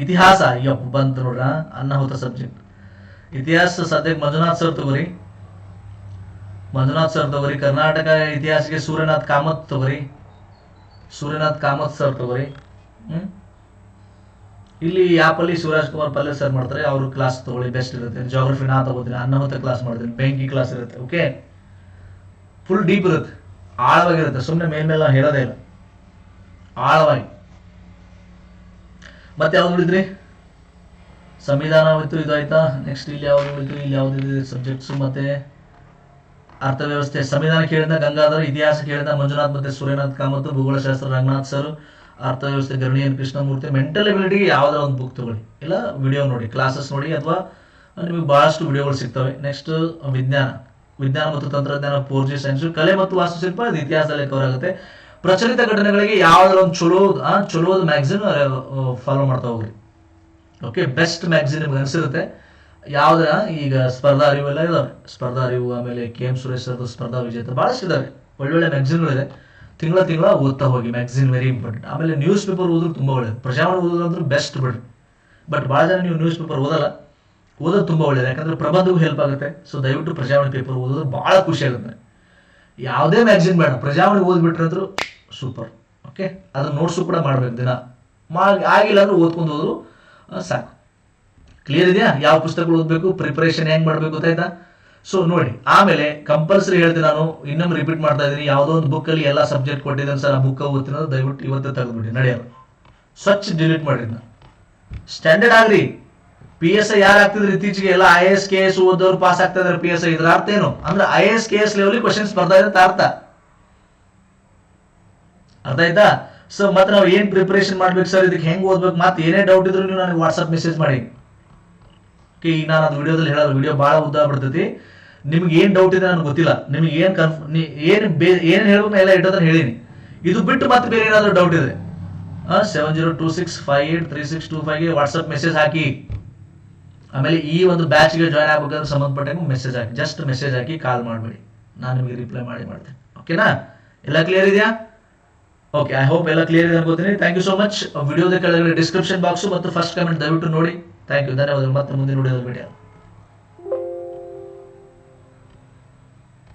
ಇತಿಹಾಸ. ಯಪ್ಪ, ಬಂತು ನೋಡ್ರ. ಅನ್ನಾಹುತ ಸಬ್ಜೆಕ್ಟ್ ಇತಿಹಾಸ ಸದ್ಯಕ್ಕೆ ಮಂಜುನಾಥ್ ಸರ್ ತಗೋರಿ. ಮಂಜುನಾಥ್ ಸರ್ ತಗೋರಿ. ಕರ್ನಾಟಕ ಇತಿಹಾಸಕ್ಕೆ ಸೂರ್ಯನಾಥ್ ಕಾಮತ್ ತಗೋರಿ. ಸೂರ್ಯನಾಥ್ ಕಾಮತ್ ಸರ್ ತಗೋರಿ. ಹ್ಮ್? ಇಲ್ಲಿ ಆ್ಯಪಲ್ಲಿ ಶಿವರಾಜ್ ಕುಮಾರ್ ಪಲ್ಲೆ ಸರ್ ಮಾಡ್ತಾರೆ, ಅವ್ರ ಕ್ಲಾಸ್ ತಗೊಳ್ಳಿ ಬೆಸ್ಟ್ ಇರುತ್ತೆ. ಜಾಗ್ರಫಿ ನಾ ತಗೋತೀನಿ ಅನ್ನಹುತ ಕ್ಲಾಸ್ ಮಾಡ್ತೀನಿ. ಬ್ಯಾಂಕಿಂಗ್ ಕ್ಲಾಸ್ ಇರುತ್ತೆ ಓಕೆ ಫುಲ್ ಡೀಪ್ ಇರುತ್ತೆ. ಆಳವಾಗಿರುತ್ತೆ ಸುಮ್ಮನೆ ಮೇಲ್ಮೇಲೆ ನಾವು ಹೇಳೋದೇ ಇಲ್ಲ. ಆಳವಾಗಿ. ಮತ್ತೆ ಯಾವ್ದು ಉಳಿದ್ರಿ? ಸಂವಿಧಾನ ಆಯ್ತು? ಇದಾಯ್ತಾ ನೆಕ್ಸ್ಟ್ ಇಲ್ಲಿ ಯಾವ್ದು ಇಲ್ಲಿ ಯಾವ್ದು ಇದೆ? ಸಬ್ಜೆಕ್ಟ್ಸ್ ಮತ್ತೆ ಅರ್ಥವ್ಯವಸ್ಥೆ. ಸಂವಿಧಾನ ಕೇಳಿದ ಗಂಗಾಧರ್, ಇತಿಹಾಸ ಕೇಳಿದ ಮಂಜುನಾಥ್ ಮತ್ತೆ ಸೂರ್ಯನಾಥ್ ಕಾಮತ್, ಭೂಗೋಳಶಾಸ್ತ್ರ, ರಂಗನಾಥ್ ಸರ್ ಅರ್ಥವ್ಯವಸ್ಥೆ ಗರಣಿಯನ್ ಕೃಷ್ಣಮೂರ್ತಿ, ಮೆಂಟಲ್ ಎಬಿಲಿಟಿಗೆ ಯಾವುದೋ ಒಂದು ಬುಕ್ ತಗೊಳ್ಳಿ. ಇಲ್ಲ ವಿಡಿಯೋ ನೋಡಿ ಕ್ಲಾಸಸ್ ನೋಡಿ, ಅಥವಾ ನಿಮಗೆ ಭಾಳಷ್ಟು ವಿಡಿಯೋಗಳು ಸಿಗ್ತವೆ. ನೆಕ್ಸ್ಟ್ ವಿಜ್ಞಾನ. ವಿಜ್ಞಾನ ಮತ್ತು ತಂತ್ರಜ್ಞಾನ ಫೋರ್ ಜಿ ಸೈನ್ಸ್ ಕಲೆ ಮತ್ತು ವಾಸ್ತುಶಿಲ್ಪ ಅದು ಇತಿಹಾಸದಲ್ಲಿ ಕವರ್ ಆಗುತ್ತೆ. ಪ್ರಚಲಿತ ಘಟನೆಗಳಿಗೆ ಯಾವ್ದಾರ ಒಂದು ಚಲೋ, ಆ, ಚಲೋದ ಮ್ಯಾಗ್ಝಿನ್ ಫಾಲೋ ಮಾಡ್ತಾ ಹೋಗ್ರಿ. ಓಕೆ ಬೆಸ್ಟ್ ಮ್ಯಾಗ್ಝಿನ್ ನಿಮ್ಗೆ ಅನಿಸಿರುತ್ತೆ. ಯಾವ್ದ ಈಗ ಸ್ಪರ್ಧಾ ಅರಿವು ಎಲ್ಲ ಇದಾವೆ. ಸ್ಪರ್ಧಾ ಅರಿವು ಆಮೇಲೆ ಕೆ ಎಂ ಸುರೇಶ್ ಸ್ಪರ್ಧಾ ವಿಜೇತ ಭಾಳಷ್ಟು ಇದಾವೆ. ಒಳ್ಳೊಳ್ಳೆ ಮ್ಯಾಗ್ಝಿನ್ಗಳಿದೆ ತಿಂಗಳ ತಿಂಗಳ ಓದ್ತಾ ಹೋಗಿ ಮ್ಯಾಗ್ಝಿನ್ ವೆರಿ ಇಂಪಾರ್ಟೆಂಟ್ ಆಮೇಲೆ ನ್ಯೂಸ್ ಪೇಪರ್ ಓದೋದು ತುಂಬ ಒಳ್ಳೆಯದು ಪ್ರಜಾವಾಣಿ ಓದೋದಂದ್ರೆ ಬೆಸ್ಟ್ ಬಿಡ್. ಬಟ್ ಭಾಳ ಜನ ನೀವು ನ್ಯೂಸ್ ಪೇಪರ್ ಓದಲ್ಲ. ಓದೋದು ತುಂಬ ಒಳ್ಳೆಯದು ಯಾಕಂದ್ರೆ ಪ್ರಬಂಧಕ್ಕೂ ಹೆಲ್ಪ್ ಆಗುತ್ತೆ. ಸೊ ದಯವಿಟ್ಟು ಪ್ರಜಾವಾಣಿ ಪೇಪರ್ ಓದೋದು ಭಾಳ ಖುಷಿ ಆಗುತ್ತೆ. ಯಾವುದೇ ಮ್ಯಾಗ್ಝಿನ್ ಬೇಡ. ಪ್ರಜಾವಾಣಿ ಓದ್ಬಿಟ್ರೆ ಅಂದ್ರೂ ಸೂಪರ್ ಓಕೆ ಅದನ್ನ ನೋಟ್ಸು ಕೂಡ ಮಾಡ್ಬೇಕು ದಿನ. ಮಾ, ಆಗಿಲ್ಲ ಅಂದ್ರೆ ಓದ್ಕೊಂಡು ಹೋದ್ರು ಸಾಕು. ಕ್ಲಿಯರ್ ಇದೆಯಾ? ಯಾವ ಪುಸ್ತಕಗಳು ಓದಬೇಕು? ಪ್ರಿಪರೇಷನ್ ಹೆಂಗೆ ಮಾಡಬೇಕು ಗೊತ್ತಾಯ್ತಾ? ಸೊ ನೋಡಿ, ಆಮೇಲೆ ಕಂಪಲ್ಸರಿ ಹೇಳ್ತೀನಿ ನಾನು, ಇನ್ನೊಮ್ಮೆ ರಿಪೀಟ್ ಮಾಡ್ತಾ ಇದ್ದೀನಿ ಯಾವುದೋ ಒಂದು ಬುಕ್ಕಲ್ಲಿ ಎಲ್ಲ ಸಬ್ಜೆಕ್ಟ್ ಕೊಟ್ಟಿದ್ದಾನೆ ಸರ್, ಆ ಬುಕ್ ಓದ್ತೀನಿ ದಯವಿಟ್ಟು ಇವತ್ತು ತೆಗೆದುಬಿಡಿ, ನಡೆಯಲ್ಲ. ಸ್ವಚ್ಛ ಡಿಲೀಟ್ ಮಾಡಿ ಸ್ಟ್ಯಾಂಡರ್ಡ್ ಆಗ್ರಿ. ಪಿ ಎಸ್ ಐ ಯಾರು ಆಗ್ತಿದ್ರು ಇತ್ತೀಚೆಗೆ? ಎಲ್ಲ ಐ ಎಸ್ ಕೆ ಎಸ್ ಓದೋರು ಪಾಸ್ ಆಗ್ತಾ ಇದಾರೆ ಪಿ ಎಸ್ ಐ ಇದ್ರ ಅರ್ಥ ಏನು? ಅಂದ್ರೆ I S K S level questions ಬರ್ತಾ ಇದೆ ಅಂತ ಅರ್ಥ. ಅರ್ಥ ಆಯ್ತಾ? ಸೊ ಮತ್ತೆ ನಾವು ಏನ್ ಪ್ರಿಪರೇಷನ್ ಮಾಡ್ಬೇಕು ಸರ್? ಇದಕ್ಕೆ ಹೆಂಗ್ ಓದ್ಬೇಕು? ಮತ್ತೆ ಏನೇ ಡೌಟ್ ಇದ್ರು ನೀವು ನನಗೆ ವಾಟ್ಸ್ಆಪ್ ಮೆಸೇಜ್ ಮಾಡಿ. ಈಗ ನಾನು ಅದು ವಿಡಿಯೋದಲ್ಲಿ ಹೇಳಲ್ಲ ವಿಡಿಯೋ ಭಾಳ ಉದ್ದ ಬಿಡ್ತೈತಿ ನಿಮ್ಗೆ ಏನ್ ಡೌಟ್ ಇದೆ ನನಗೆ ಗೊತ್ತಿಲ್ಲ. ನಿಮ್ಗೆ ಏನ್ ಕನ್ಫ್ ಏನು ಏನ್ ಹೇಳ್ಬೇಕು ಎಲ್ಲ ಇಟ್ಟೋದನ್ನ ಹೇಳೀನಿ. ಇದು ಬಿಟ್ಟು ಮತ್ತೆ ಬೇರೆ ಏನಾದ್ರೂ ಡೌಟ್ ಇದೆ? Seven zero two six five eight three six two ಫೈವ್ಗೆ WhatsApp message ಹಾಕಿ. ಆಮೇಲೆ ಈ ಒಂದು ಬ್ಯಾಚ್ಗೆ ಜಾಯ್ನ್ ಆಗ್ಬೇಕಾದ್ರೆ ಸಂಬಂಧಪಟ್ಟಂಗೆ ಮೆಸೇಜ್ ಹಾಕಿ. ಜಸ್ಟ್ ಮೆಸೇಜ್ ಹಾಕಿ ಕಾಲ್ ಮಾಡಬೇಡಿ. ನಾನು ನಿಮಗೆ ರಿಪ್ಲೈ ಮಾಡಿ ಮಾಡ್ತೇನೆ. ಓಕೆನಾ ಎಲ್ಲ ಕ್ಲಿಯರ್ ಇದೆಯಾ? ಓಕೆ ಐ ಹೋಪ್ ಎಲ್ಲ ಕ್ಲಿಯರ್ ಇದೆ ಅನ್ಕೋತೀನಿ ಥ್ಯಾಂಕ್ ಯು ಸೋ ಮಚ್ ವಿಡಿಯೋದ ಕೆಳಗಡೆ ಡಿಸ್ಕ್ರಿಪ್ಷನ್ ಬಾಕ್ಸು ಮತ್ತು ಫಸ್ಟ್ ಕಮೆಂಟ್ ದಯವಿಟ್ಟು ನೋಡಿ. ಥ್ಯಾಂಕ್ ಯು ಧನ್ಯವಾದಗಳು. ಮತ್ತೆ ಮುಂದಿನ ವಿಡಿಯೋದಲ್ಲಿ ಭೇಟಿ